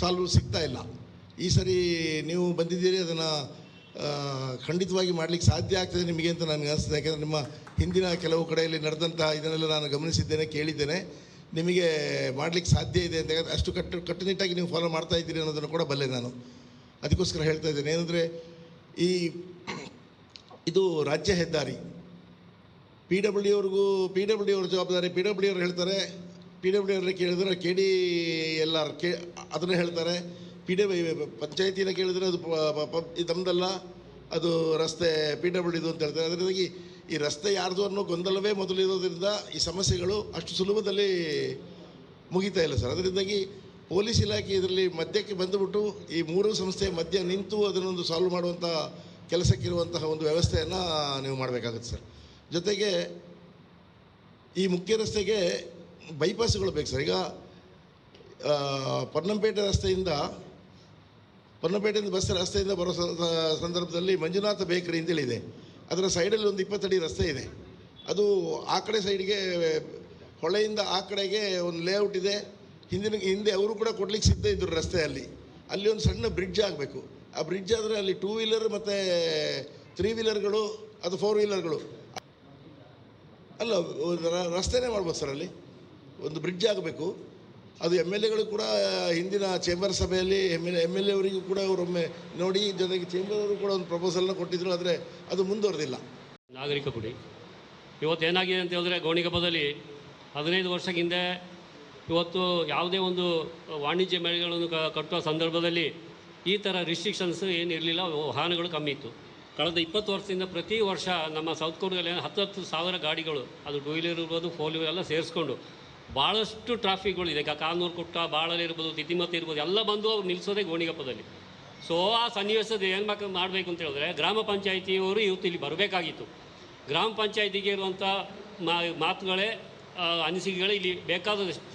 ಸಾಲ್ವ್ ಸಿಗ್ತಾ ಇಲ್ಲ. ಈ ಸರಿ ನೀವು ಬಂದಿದ್ದೀರಿ, ಅದನ್ನು ಖಂಡಿತವಾಗಿ ಮಾಡಲಿಕ್ಕೆ ಸಾಧ್ಯ ಆಗ್ತದೆ ನಿಮಗೆ ಅಂತ ನನಗೆ ಅನಿಸ್ತದೆ. ಯಾಕೆಂದರೆ ನಿಮ್ಮ ಹಿಂದಿನ ಕೆಲವು ಕಡೆಯಲ್ಲಿ ನಡೆದಂಥ ಇದನ್ನೆಲ್ಲ ನಾನು ಗಮನಿಸಿದ್ದೇನೆ, ಕೇಳಿದ್ದೇನೆ. ನಿಮಗೆ ಮಾಡಲಿಕ್ಕೆ ಸಾಧ್ಯ ಇದೆ ಅಂತ. ಅಷ್ಟು ಕಟ್ಟು, ಕಟ್ಟುನಿಟ್ಟಾಗಿ ನೀವು ಫಾಲೋ ಮಾಡ್ತಾ ಇದ್ದೀರಿ ಅನ್ನೋದನ್ನು ಕೂಡ ಬಲ್ಲೆ ನಾನು. ಅದಕ್ಕೋಸ್ಕರ ಹೇಳ್ತಾ ಇದ್ದೇನೆ, ಏನಂದರೆ ಈ ಇದು ರಾಜ್ಯ ಹೆದ್ದಾರಿ. ಪಿ ಡಬ್ಲ್ಯೂ ಅವ್ರಿಗೂ ಪಿ ಡಬ್ಲ್ಯೂ ಅವ್ರ ಜವಾಬ್ದಾರಿ ಪಿ ಡಬ್ಲ್ಯೂ ಅವ್ರು ಹೇಳ್ತಾರೆ ಪಿ ಡಬ್ಲ್ಯೂ ಅವ್ರನ್ನ ಕೇಳಿದ್ರೆ K D L R K ಅದನ್ನು ಹೇಳ್ತಾರೆ. ಪಿ ಡಬ್ಲ್ಯೂ ಪಂಚಾಯತಿನ ಕೇಳಿದರೆ ಅದು ನಮ್ದಲ್ಲ, ಅದು ರಸ್ತೆ ಪಿ ಡಬ್ಲ್ಯೂದು ಅಂತ ಹೇಳ್ತಾರೆ. ಅದರಿಂದಾಗಿ ಈ ರಸ್ತೆ ಯಾರ್ದು ಅನ್ನೋ ಗೊಂದಲವೇ ಮೊದಲಿರೋದ್ರಿಂದ ಈ ಸಮಸ್ಯೆಗಳು ಅಷ್ಟು ಸುಲಭದಲ್ಲಿ ಮುಗಿತಾ ಇಲ್ಲ ಸರ್. ಅದರಿಂದಾಗಿ ಪೊಲೀಸ್ ಇಲಾಖೆ ಇದರಲ್ಲಿ ಮಧ್ಯಕ್ಕೆ ಬಂದುಬಿಟ್ಟು ಈ ಮೂರು ಸಂಸ್ಥೆ ಮಧ್ಯ ನಿಂತು ಅದನ್ನೊಂದು ಸಾಲ್ವ್ ಮಾಡುವಂಥ ಕೆಲಸಕ್ಕಿರುವಂತಹ ಒಂದು ವ್ಯವಸ್ಥೆಯನ್ನು ನೀವು ಮಾಡಬೇಕಾಗುತ್ತೆ ಸರ್. ಜೊತೆಗೆ ಈ ಮುಖ್ಯ ರಸ್ತೆಗೆ ಬೈಪಾಸ್ಗಳು ಬೇಕು ಸರ್. ಈಗ ಪೊನ್ನಂಪೇಟೆ ರಸ್ತೆಯಿಂದ ಪೊನ್ನಂಪೇಟೆಯಿಂದ ಬಸ್ ರಸ್ತೆಯಿಂದ ಬರೋ ಸಂದರ್ಭದಲ್ಲಿ ಮಂಜುನಾಥ ಬೇಕರಿ ಅಂತೇಳಿದೆ ಅದರ ಸೈಡಲ್ಲಿ ಒಂದು ಇಪ್ಪತ್ತಡಿ ರಸ್ತೆ ಇದೆ. ಅದು ಆ ಕಡೆ ಸೈಡ್ಗೆ ಹೊಳೆಯಿಂದ ಆ ಕಡೆಗೆ ಒಂದು ಲೇಔಟ್ ಇದೆ. ಹಿಂದಿನ, ಹಿಂದೆ ಅವರು ಕೂಡ ಕೊಡ್ಲಿಕ್ಕೆ ಸಿದ್ಧ ಇದ್ದರು ರಸ್ತೆಯಲ್ಲಿ. ಅಲ್ಲಿ ಒಂದು ಸಣ್ಣ ಬ್ರಿಡ್ಜ್ ಆಗಬೇಕು. ಆ ಬ್ರಿಡ್ಜ್ ಆದರೆ ಅಲ್ಲಿ ಟೂ ವೀಲರ್ ಮತ್ತು ತ್ರೀ ವೀಲರ್ಗಳು ಅದು ಫೋರ್ ವೀಲರ್ಗಳು ಅಲ್ಲ ರಸ್ತೆನೇ ಮಾಡ್ಬೋದು ಸರ್ ಅಲ್ಲಿ. ಒಂದು ಬ್ರಿಡ್ಜ್ ಆಗಬೇಕು. ಅದು ಎಂ ಎಲ್ ಎಗಳು ಕೂಡ ಹಿಂದಿನ ಚೇಂಬರ್ ಸಭೆಯಲ್ಲಿ M L M L A ಅವರಿಗೂ ಕೂಡ ಅವರೊಮ್ಮೆ ನೋಡಿ, ಜೊತೆಗೆ ಚೇಂಬರ್ ಅವರು ಕೂಡ ಒಂದು ಪ್ರಪೋಸಲ್ನ ಕೊಟ್ಟಿದ್ರು, ಆದರೆ ಅದು ಮುಂದುವರೆದಿಲ್ಲ. ನಾಗರಿಕ ಗುಡಿ. ಇವತ್ತು ಏನಾಗಿದೆ ಅಂತ ಹೇಳಿದ್ರೆ ಗೋಣಿಗೊಪ್ಪದಲ್ಲಿ ಹದಿನೈದು ವರ್ಷ ಹಿಂದೆ ಇವತ್ತು ಯಾವುದೇ ಒಂದು ವಾಣಿಜ್ಯ ಮೇಳಗಳನ್ನು ಕಟ್ಟುವ ಸಂದರ್ಭದಲ್ಲಿ ಈ ಥರ ರಿಸ್ಟ್ರಿಕ್ಷನ್ಸ್ ಏನಿರಲಿಲ್ಲ ವಾಹನಗಳು ಕಮ್ಮಿ ಇತ್ತು. ಕಳೆದ ಇಪ್ಪತ್ತು ವರ್ಷದಿಂದ ಪ್ರತಿ ವರ್ಷ ನಮ್ಮ ಸೌತ್ ಕೊರಿಯಲ್ಲಿ ಹತ್ತು ಹತ್ತು ಸಾವಿರ ಗಾಡಿಗಳು, ಅದು ಟೂ ವೀಲರ್ ಇರ್ಬೋದು, ಫೋರ್ ವೀಲರ್ ಎಲ್ಲ ಸೇರಿಸ್ಕೊಂಡು ಭಾಳಷ್ಟು ಟ್ರಾಫಿಕ್ಗಳಿದೆ ಕಾನೂರು ಕುಟ್ಟ, ಬಾಳಲ್ಲಿ ಇರ್ಬೋದು ತಿತಿಮತಿ ಇರ್ಬೋದು, ಎಲ್ಲ ಬಂದು ಅವ್ರು ನಿಲ್ಲಿಸೋದೇ ಗೋಣಿಗಪ್ಪದಲ್ಲಿ. ಸೊ ಆ ಸನ್ನಿವೇಶದ ಏನು ಮಾಡಬೇಕು ಅಂತ ಹೇಳಿದ್ರೆ, ಗ್ರಾಮ ಪಂಚಾಯಿತಿಯವರು ಇವತ್ತು ಇಲ್ಲಿ ಬರಬೇಕಾಗಿತ್ತು. ಗ್ರಾಮ ಪಂಚಾಯಿತಿಗೆ ಇರುವಂಥ ಮಾತುಗಳೇ ಅನಿಸಿಕೆಗಳೇ ಇಲ್ಲಿ ಬೇಕಾದಷ್ಟು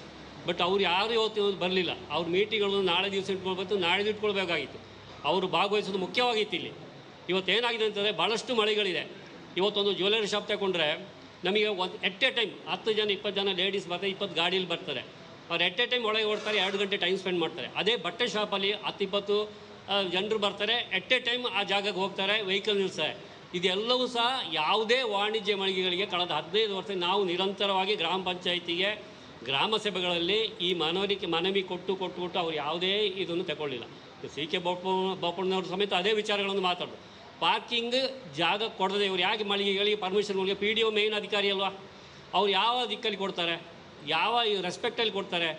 ಬಟ್ ಅವ್ರು ಯಾರು ಇವತ್ತು ಬರಲಿಲ್ಲ. ಅವ್ರ ಮೀಟಿಂಗ್ಗಳನ್ನು ನಾಳೆ ದಿವಸ ಇಟ್ಕೊಳ್ಬೇಕು ನಾಳೆ ಇಟ್ಕೊಳ್ಬೇಕಾಗಿತ್ತು ಅವರು ಭಾಗವಹಿಸೋದು ಮುಖ್ಯವಾಗಿತ್ತು ಇಲ್ಲಿ. ಇವತ್ತು ಏನಾಗಿದೆ ಅಂತಂದರೆ ಭಾಳಷ್ಟು ಮಳೆಗಳಿದೆ. ಇವತ್ತೊಂದು ಜ್ಯುವೆಲರಿ ಶಾಪ್ ತಗೊಂಡ್ರೆ ನಮಗೆ ಒಂದು ಎಟ್ ಎ ಟೈಮ್ ಹತ್ತು ಜನ, ಇಪ್ಪತ್ತು ಜನ ಲೇಡೀಸ್ ಬರ್ತಾರೆ ಇಪ್ಪತ್ತು ಗಾಡೀಲಿ ಬರ್ತಾರೆ. ಅವ್ರು ಎಟ್ ಎ ಟೈಮ್ ಒಳಗೆ ಓಡ್ತಾರೆ, ಎರಡು ಗಂಟೆ ಟೈಮ್ ಸ್ಪೆಂಡ್ ಮಾಡ್ತಾರೆ. ಅದೇ ಬಟ್ಟೆ ಶಾಪಲ್ಲಿ ಹತ್ತು, ಇಪ್ಪತ್ತು ಜನರು ಬರ್ತಾರೆ. ಎಟ್ ಎ ಟೈಮ್ ಆ ಜಾಗಕ್ಕೆ ಹೋಗ್ತಾರೆ ವೆಹಿಕಲ್ ನಿಲ್ಲಿಸ್ತಾರೆ ಇದೆಲ್ಲವೂ ಸಹ ಯಾವುದೇ ವಾಣಿಜ್ಯ ಮಳಿಗೆಗಳಿಗೆ ಕಳೆದ ಹದಿನೈದು ವರ್ಷ ನಾವು ನಿರಂತರವಾಗಿ ಗ್ರಾಮ ಪಂಚಾಯಿತಿಗೆ ಗ್ರಾಮ ಸಭೆಗಳಲ್ಲಿ ಈ ಮನವರಿಕೆ, ಮನವಿ ಕೊಟ್ಟು ಕೊಟ್ಟು ಕೊಟ್ಟು ಅವ್ರು ಯಾವುದೇ ಇದನ್ನು ತಗೊಳ್ಳಿಲ್ಲ. ಸಿ. ಕೆ. ಬೋಪ, ಬೋಪಣ್ಣವ್ರ ಸಮೇತ ಅದೇ ವಿಚಾರಗಳನ್ನು ಮಾತಾಡೋದು ಪಾರ್ಕಿಂಗ್ ಜಾಗ ಕೊಡದೆ ಇವ್ರು ಯಾಕೆ ಮಳಿಗೆಗಳಿಗೆ ಪರ್ಮಿಷನ್ಗಳಿಗೆ ಪಿ ಡಿ ಒ ಮೇನ್ ಅಧಿಕಾರಿ ಅಲ್ವಾ? ಅವ್ರು ಯಾವ ದಿಕ್ಕಲ್ಲಿ ಕೊಡ್ತಾರೆ? ಯಾವ ರೆಸ್ಪೆಕ್ಟಲ್ಲಿ ಕೊಡ್ತಾರೆ?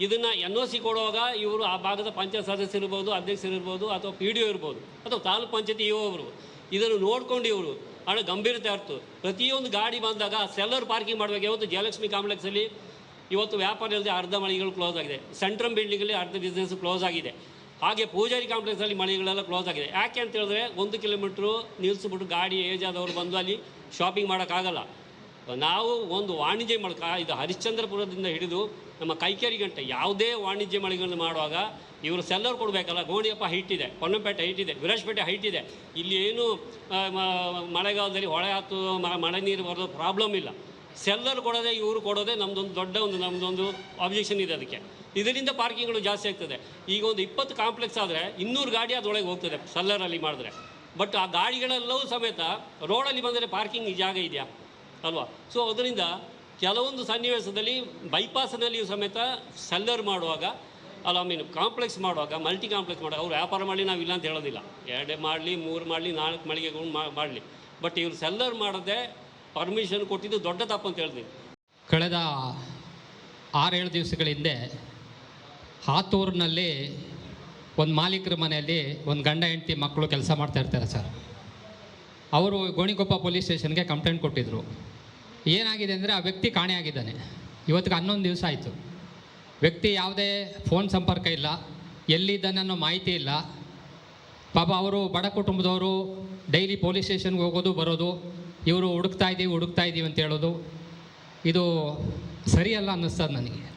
ಇದನ್ನು ಎನ್ ಒ ಸಿ ಕೊಡುವಾಗ ಇವರು ಆ ಭಾಗದ ಪಂಚಾಯತ್ ಸದಸ್ಯರು ಇರ್ಬೋದು, ಅಧ್ಯಕ್ಷರು ಇರ್ಬೋದು, ಅಥವಾ ಪಿ ಡಿ ಒ ಇರ್ಬೋದು, ಅಥವಾ ತಾಲೂಕು ಪಂಚಾಯತಿ ಇ ಅವರು ಇದನ್ನು ನೋಡ್ಕೊಂಡು ಇವರು. ಭಾಳ ಗಂಭೀರತೆ ಅರ್ತು. ಪ್ರತಿಯೊಂದು ಗಾಡಿ ಬಂದಾಗ ಸೆಲ್ಲರ್ ಪಾರ್ಕಿಂಗ್ ಮಾಡಬೇಕು. ಯಾವತ್ತು ಜಯಲಕ್ಷ್ಮಿ ಕಾಂಪ್ಲೆಕ್ಸಲ್ಲಿ ಇವತ್ತು ವ್ಯಾಪಾರ ಇಲ್ಲದೆ ಅರ್ಧ ಮಳಿಗೆಗಳು ಕ್ಲೋಸ್ ಆಗಿದೆ. ಸೆಂಟ್ರಮ್ ಬಿಲ್ಡಿಂಗಲ್ಲಿ ಅರ್ಧ ಬಿಸ್ನೆಸ್ ಕ್ಲೋಸ್ ಆಗಿದೆ. ಹಾಗೆ ಪೂಜಾರಿ ಕಾಂಪ್ಲೆಕ್ಸಲ್ಲಿ ಮಳಿಗೆಗಳೆಲ್ಲ ಕ್ಲೋಸ್ ಆಗಿದೆ. ಯಾಕೆ ಅಂತ ಹೇಳಿದ್ರೆ, ಒಂದು ಕಿಲೋಮೀಟ್ರು ನಿಲ್ಲಿಸ್ಬಿಟ್ಟು ಗಾಡಿ ಏಜ್ ಆದವರು ಬಂದು ಅಲ್ಲಿ ಶಾಪಿಂಗ್ ಮಾಡೋಕ್ಕಾಗಲ್ಲ. ನಾವು ಒಂದು ವಾಣಿಜ್ಯ ಮಳಕ ಇದು ಹರಿಶ್ಚಂದ್ರಪುರದಿಂದ ಹಿಡಿದು ನಮ್ಮ ಕೈಕೇರಿ ಗಂಟೆ ಯಾವುದೇ ವಾಣಿಜ್ಯ ಮಳಿಗೆಗಳನ್ನು ಮಾಡುವಾಗ ಇವರು ಸೆಲ್ಲರ್ ಕೊಡಬೇಕಲ್ಲ. ಗೋಣಿಯಪ್ಪ ಹೈಟ್ ಇದೆ, ಪೊನ್ನಂಪೇಟೆ ಹೈಟ್ ಇದೆ, ವಿರಾಜಪೇಟೆ ಇದೆ. ಇಲ್ಲಿ ಏನು ಮಳೆಗಾಲದಲ್ಲಿ ಹೊಳೆ ಹತ್ತು ಮಳೆ ನೀರು ಬರೋದು ಪ್ರಾಬ್ಲಮ್ ಇಲ್ಲ. ಸೆಲ್ಲರ್ ಕೊಡೋದೇ, ಇವರು ಕೊಡೋದೇ ನಮ್ಮದೊಂದು ದೊಡ್ಡ ಒಂದು ನಮ್ಮದೊಂದು ಆಬ್ಜೆಕ್ಷನ್ ಇದೆ ಅದಕ್ಕೆ. ಇದರಿಂದ ಪಾರ್ಕಿಂಗ್ಗಳು ಜಾಸ್ತಿ ಆಗ್ತದೆ. ಈಗ ಒಂದು ಇಪ್ಪತ್ತು ಕಾಂಪ್ಲೆಕ್ಸ್ ಆದರೆ ಇನ್ನೂರು ಗಾಡಿ ಅದರೊಳಗೆ ಹೋಗ್ತದೆ ಸೆಲ್ಲರಲ್ಲಿ ಮಾಡಿದ್ರೆ. ಬಟ್ ಆ ಗಾಡಿಗಳೆಲ್ಲವೂ ಸಮೇತ ರೋಡಲ್ಲಿ ಬಂದರೆ ಪಾರ್ಕಿಂಗ್ ಜಾಗ ಇದೆಯಾ? ಅಲ್ವಾ? ಸೊ ಅದರಿಂದ ಕೆಲವೊಂದು ಸನ್ನಿವೇಶದಲ್ಲಿ ಬೈಪಾಸ್ನಲ್ಲಿಯೂ ಸಮೇತ ಸೆಲ್ಲರ್ ಮಾಡುವಾಗ, ಅಲ್ಲ ಮೀನು ಕಾಂಪ್ಲೆಕ್ಸ್ ಮಾಡುವಾಗ ಮಲ್ಟಿ ಕಾಂಪ್ಲೆಕ್ಸ್ ಮಾಡುವಾಗ, ಅವ್ರು ವ್ಯಾಪಾರ ಮಾಡಲಿ, ನಾವು ಇಲ್ಲ ಅಂತ ಹೇಳೋದಿಲ್ಲ. ಎರಡೇ ಮಾಡಲಿ, ಮೂರು ಮಾಡಲಿ, ನಾಲ್ಕು ಮಳಿಗೆಗಳು ಮಾಡಲಿ. ಬಟ್ ಇವರು ಸೆಲ್ಲರ್ ಮಾಡದೆ ಪರ್ಮಿಷನ್ ಕೊಟ್ಟಿದ್ದು ದೊಡ್ಡ ತಪ್ಪು ಅಂತ ಹೇಳ್ತೀನಿ. ಕಳೆದ ಆರೇಳು ದಿವಸಗಳ ಹಿಂದೆ ಹಾತೂರಿನಲ್ಲಿ ಒಂದು ಮಾಲೀಕರ ಮನೆಯಲ್ಲಿ ಒಂದು ಗಂಡ ಹೆಂಡತಿ ಮಕ್ಕಳು ಕೆಲಸ ಮಾಡ್ತಾ ಇರ್ತಾರೆ ಸರ್. ಅವರು ಗೋಣಿಕೊಪ್ಪ ಪೊಲೀಸ್ ಸ್ಟೇಷನ್ಗೆ ಕಂಪ್ಲೇಂಟ್ ಕೊಟ್ಟಿದ್ದರು ಏನಾಗಿದೆ ಅಂದರೆ ಆ ವ್ಯಕ್ತಿ ಕಾಣೆಯಾಗಿದ್ದಾನೆ ಇವತ್ತಿಗೆ ಹನ್ನೊಂದು ದಿವಸ ಆಯಿತು. ವ್ಯಕ್ತಿ ಯಾವುದೇ ಫೋನ್ ಸಂಪರ್ಕ ಇಲ್ಲ ಎಲ್ಲಿದ್ದಾನೆ ಅನ್ನೋ ಮಾಹಿತಿ ಇಲ್ಲ. ಪಾಪ ಅವರು ಬಡ ಕುಟುಂಬದವರು ಡೈಲಿ ಪೊಲೀಸ್ ಸ್ಟೇಷನ್ಗೆ ಹೋಗೋದು, ಬರೋದು ಇವರು ಹುಡುಕ್ತಾ ಇದ್ದೀವಿ ಹುಡುಕ್ತಾ ಇದ್ದೀವಿ ಅಂತ ಹೇಳೋದು ಇದು ಸರಿಯಲ್ಲ ಅನ್ನಿಸ್ತದೆ ನನಗೆ.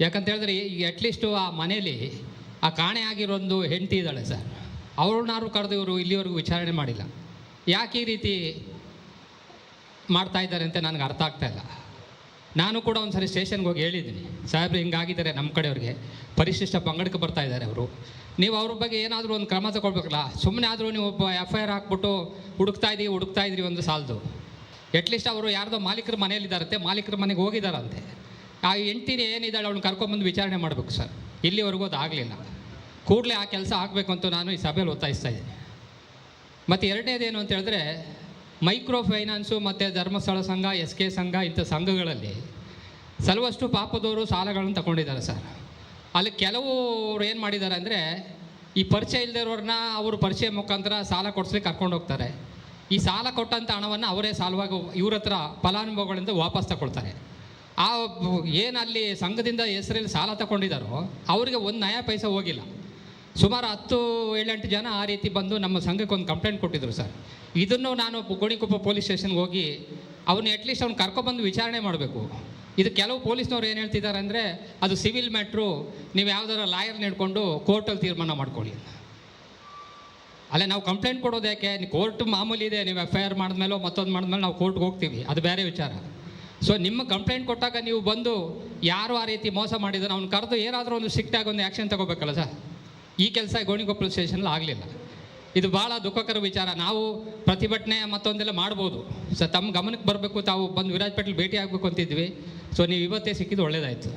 ಯಾಕಂತ ಹೇಳಿದ್ರೆ ಈಗ ಅಟ್ಲೀಸ್ಟು ಆ ಮನೇಲಿ ಆ ಕಾಣೆ ಆಗಿರೋದು ಹೆಂಡತಿ ಇದ್ದಾಳೆ ಸರ್. ಅವ್ರನ್ನಾರು ಕರೆದು ಇವರು ಇಲ್ಲಿವರೆಗೂ ವಿಚಾರಣೆ ಮಾಡಿಲ್ಲ. ಯಾಕೆ ಈ ರೀತಿ ಮಾಡ್ತಾ ಇದ್ದಾರೆ ಅಂತ ನನಗೆ ಅರ್ಥ ಆಗ್ತಾಯಿಲ್ಲ ನಾನು ಕೂಡ ಒಂದು ಸರಿ ಸ್ಟೇಷನ್ಗೆ ಹೋಗಿ ಹೇಳಿದ್ದೀನಿ, ಸಾಹೇಬ್ರು, ಹಿಂಗಾಗಿದ್ದಾರೆ ನಮ್ಮ ಕಡೆಯವ್ರಿಗೆ. ಪರಿಶಿಷ್ಟ ಪಂಗಡಕ್ಕೆ ಬರ್ತಾ ಇದ್ದಾರೆ ಅವರು. ನೀವು ಅವ್ರ ಬಗ್ಗೆ ಏನಾದರೂ ಒಂದು ಕ್ರಮ ತಗೊಳ್ಬೇಕಲ್ಲ. ಸುಮ್ಮನೆ ಆದರೂ ನೀವು ಒಬ್ಬ ಎಫ್ ಐ ಆರ್ ಹಾಕ್ಬಿಟ್ಟು ಹುಡುಕ್ತಾ ಇದ್ದೀವಿ ಹುಡುಕ್ತಾ ಇದ್ರಿ ಒಂದು ಸಾಲದು. ಅಟ್ಲೀಸ್ಟ್ ಅವರು ಯಾರ್ದೋ ಮಾಲೀಕರ ಮನೆಯಲ್ಲಿದ್ದಾರಂತೆ, ಮಾಲೀಕರ ಮನೆಗೆ ಹೋಗಿದ್ದಾರಂತೆ ಆ ಎಂಟಿನ ಏನಿದ್ದಾಳೆ ಅವ್ನು ಕರ್ಕೊಂಬಂದು ವಿಚಾರಣೆ ಮಾಡಬೇಕು ಸರ್. ಇಲ್ಲಿವರೆಗೂ ಅದು ಆಗಲಿಲ್ಲ. ಕೂಡಲೇ ಆ ಕೆಲಸ ಆಗಬೇಕು ಅಂತ ನಾನು ಈ ಸಭೆಯಲ್ಲಿ ಒತ್ತಾಯಿಸ್ತಾ ಇದ್ದೀನಿ. ಮತ್ತು ಎರಡನೇದೇನು ಅಂತ ಹೇಳಿದ್ರೆ ಮೈಕ್ರೋ ಫೈನಾನ್ಸು ಮತ್ತು ಧರ್ಮಸ್ಥಳ ಸಂಘ, ಎಸ್ ಕೆ ಸಂಘ ಇಂಥ ಸಂಘಗಳಲ್ಲಿ ಸಲವಷ್ಟು ಪಾಪದವರು ಸಾಲಗಳನ್ನು ತಗೊಂಡಿದ್ದಾರೆ ಸರ್. ಅಲ್ಲಿ ಕೆಲವರು ಏನು ಮಾಡಿದ್ದಾರೆ ಅಂದರೆ ಈ ಪರಿಚಯ ಇಲ್ಲದಿರೋರನ್ನ ಅವರು ಪರಿಚಯ ಮುಖಾಂತರ ಸಾಲ ಕೊಡಿಸ್ಲಿಕ್ಕೆ ಕರ್ಕೊಂಡು ಹೋಗ್ತಾರೆ. ಈ ಸಾಲ ಕೊಟ್ಟಂಥ ಹಣವನ್ನು ಅವರೇ ಸಾಲವಾಗಿ ಇವ್ರ ಹತ್ರ ಫಲಾನುಭವಿಗಳಿಂದ ವಾಪಸ್ ತಗೊಳ್ತಾರೆ. ಆ ಏನು ಅಲ್ಲಿ ಸಂಘದಿಂದ ಹೆಸರಲ್ಲಿ ಸಾಲ ತಗೊಂಡಿದ್ದಾರೋ ಅವರಿಗೆ ಒಂದು ನಯ ಪೈಸ ಹೋಗಿಲ್ಲ. ಸುಮಾರು ಹತ್ತು ಏಳೆಂಟು ಜನ ಆ ರೀತಿ ಬಂದು ನಮ್ಮ ಸಂಘಕ್ಕೆ ಒಂದು ಕಂಪ್ಲೇಂಟ್ ಕೊಟ್ಟಿದ್ರು ಸರ್. ಇದನ್ನು ನಾನು ಗೋಣಿಕೊಪ್ಪ ಪೊಲೀಸ್ ಸ್ಟೇಷನ್ಗೆ ಹೋಗಿ ಅವನು ಅಟ್ಲೀಸ್ಟ್ ಅವ್ನು ಕರ್ಕೊಬಂದು ವಿಚಾರಣೆ ಮಾಡಬೇಕು. ಇದು ಕೆಲವು ಪೊಲೀಸ್ನವ್ರು ಏನು ಹೇಳ್ತಿದ್ದಾರೆ ಅಂದರೆ, ಅದು ಸಿವಿಲ್ ಮ್ಯಾಟ್ರು ನೀವು ಯಾವ್ದಾರ ಲಾಯರ್ ಹಿಡ್ಕೊಂಡು ಕೋರ್ಟಲ್ಲಿ ತೀರ್ಮಾನ ಮಾಡ್ಕೊಳ್ಳಿ. ಅಲ್ಲೇ, ನಾವು ಕಂಪ್ಲೇಂಟ್ ಕೊಡೋದು ಯಾಕೆ? ಕೋರ್ಟ್ ಮಾಮೂಲಿ ಇದೆ, ನೀವು ಎಫ್ ಐ ಆರ್ ಮಾಡಿದ್ಮೇಲೋ ಮತ್ತೊಂದು ಮಾಡಿದ್ಮೇಲೆ ನಾವು ಕೋರ್ಟ್ಗೆ ಹೋಗ್ತೀವಿ. ಅದು ಬೇರೆ ವಿಚಾರ. ಸೊ ನಿಮ್ಮ ಕಂಪ್ಲೇಂಟ್ ಕೊಟ್ಟಾಗ ನೀವು ಬಂದು ಯಾರು ಆ ರೀತಿ ಮೋಸ ಮಾಡಿದಾರೆ ಅವ್ನು ಕರೆದು ಏನಾದರೂ ಒಂದು ಸಿಕ್ಟಾಗಿ ಒಂದು ಆ್ಯಕ್ಷನ್ ತಗೋಬೇಕಲ್ಲ ಸರ್? ಈ ಕೆಲಸ ಗೋಣಿಕೊಪ್ಪಳ ಸ್ಟೇಷನಲ್ಲಿ ಆಗಲಿಲ್ಲ. ಇದು ಭಾಳ ದುಃಖಕರ ವಿಚಾರ. ನಾವು ಪ್ರತಿಭಟನೆ ಮತ್ತೊಂದೆಲ್ಲ ಮಾಡ್ಬೋದು. ಸೊ ತಮ್ಮ ಗಮನಕ್ಕೆ ಬರಬೇಕು, ತಾವು ಬಂದು ವಿರಾಜ್ ಪೇಟೆಲ್ ಭೇಟಿ ಆಗಬೇಕು ಅಂತಿದ್ವಿ. ಸೊ ನೀವು ಇವತ್ತೇ ಸಿಕ್ಕಿದ್ದು ಒಳ್ಳೇದಾಯಿತು.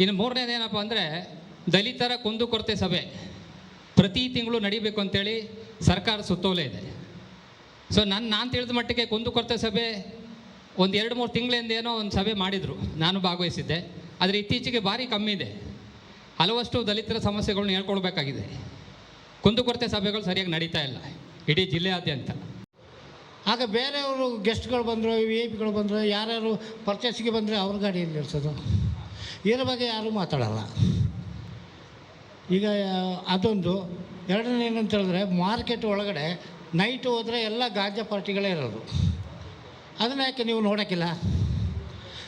ಇನ್ನು ಮೂರನೇದೇನಪ್ಪ ಅಂದರೆ, ದಲಿತರ ಕುಂದುಕೊರತೆ ಸಭೆ. ಪ್ರತಿ ತಿಂಗಳು ನಡಿಬೇಕು ಅಂತೇಳಿ ಸರ್ಕಾರ ಸುತ್ತೋಲೆ ಇದೆ. ಸೊ ನನ್ನ ನಾನು ತಿಳಿದ ಮಟ್ಟಿಗೆ ಕುಂದುಕೊರತೆ ಸಭೆ ಒಂದು ಎರಡು ಮೂರು ತಿಂಗಳಿಂದ ಏನೋ ಒಂದು ಸಭೆ ಮಾಡಿದರು. ನಾನು ಭಾಗವಹಿಸಿದ್ದೆ. ಆದರೆ ಇತ್ತೀಚೆಗೆ ಭಾರಿ ಕಮ್ಮಿ ಇದೆ. ಹಲವಷ್ಟು ದಲಿತರ ಸಮಸ್ಯೆಗಳನ್ನ ಹೇಳ್ಕೊಳ್ಬೇಕಾಗಿದೆ. ಕುಂದುಕೊರತೆ ಸಭೆಗಳು ಸರಿಯಾಗಿ ನಡೀತಾ ಇಲ್ಲ. ಇಡೀ ಜಿಲ್ಲೆಯಾದ್ಯಂತ. ಆಗ ಬೇರೆಯವರು ಗೆಸ್ಟ್ಗಳು ಬಂದರು ವಿ ಐ ಪಿಗಳು ಬಂದರು, ಯಾರ್ಯಾರು ಪರ್ಚೇಸ್ಗೆ ಬಂದರೆ ಅವ್ರ ಗಾಡಿಯಲ್ಲಿ ನಿಲ್ಲಿಸೋದು ಇದ್ರ ಬಗ್ಗೆ ಯಾರೂ ಮಾತಾಡಲ್ಲ. ಈಗ ಅದೊಂದು. ಎರಡನೇ ಏನಂತ ಹೇಳಿದ್ರೆ, ಮಾರ್ಕೆಟ್ ಒಳಗಡೆ ನೈಟ್ ಹೋದರೆ ಎಲ್ಲ ಗಾಂಜಾ ಪಾರ್ಟಿಗಳೇ ಇರೋದು. ಅದನ್ನು ಯಾಕೆ ನೀವು ನೋಡೋಕ್ಕಿಲ್ಲ?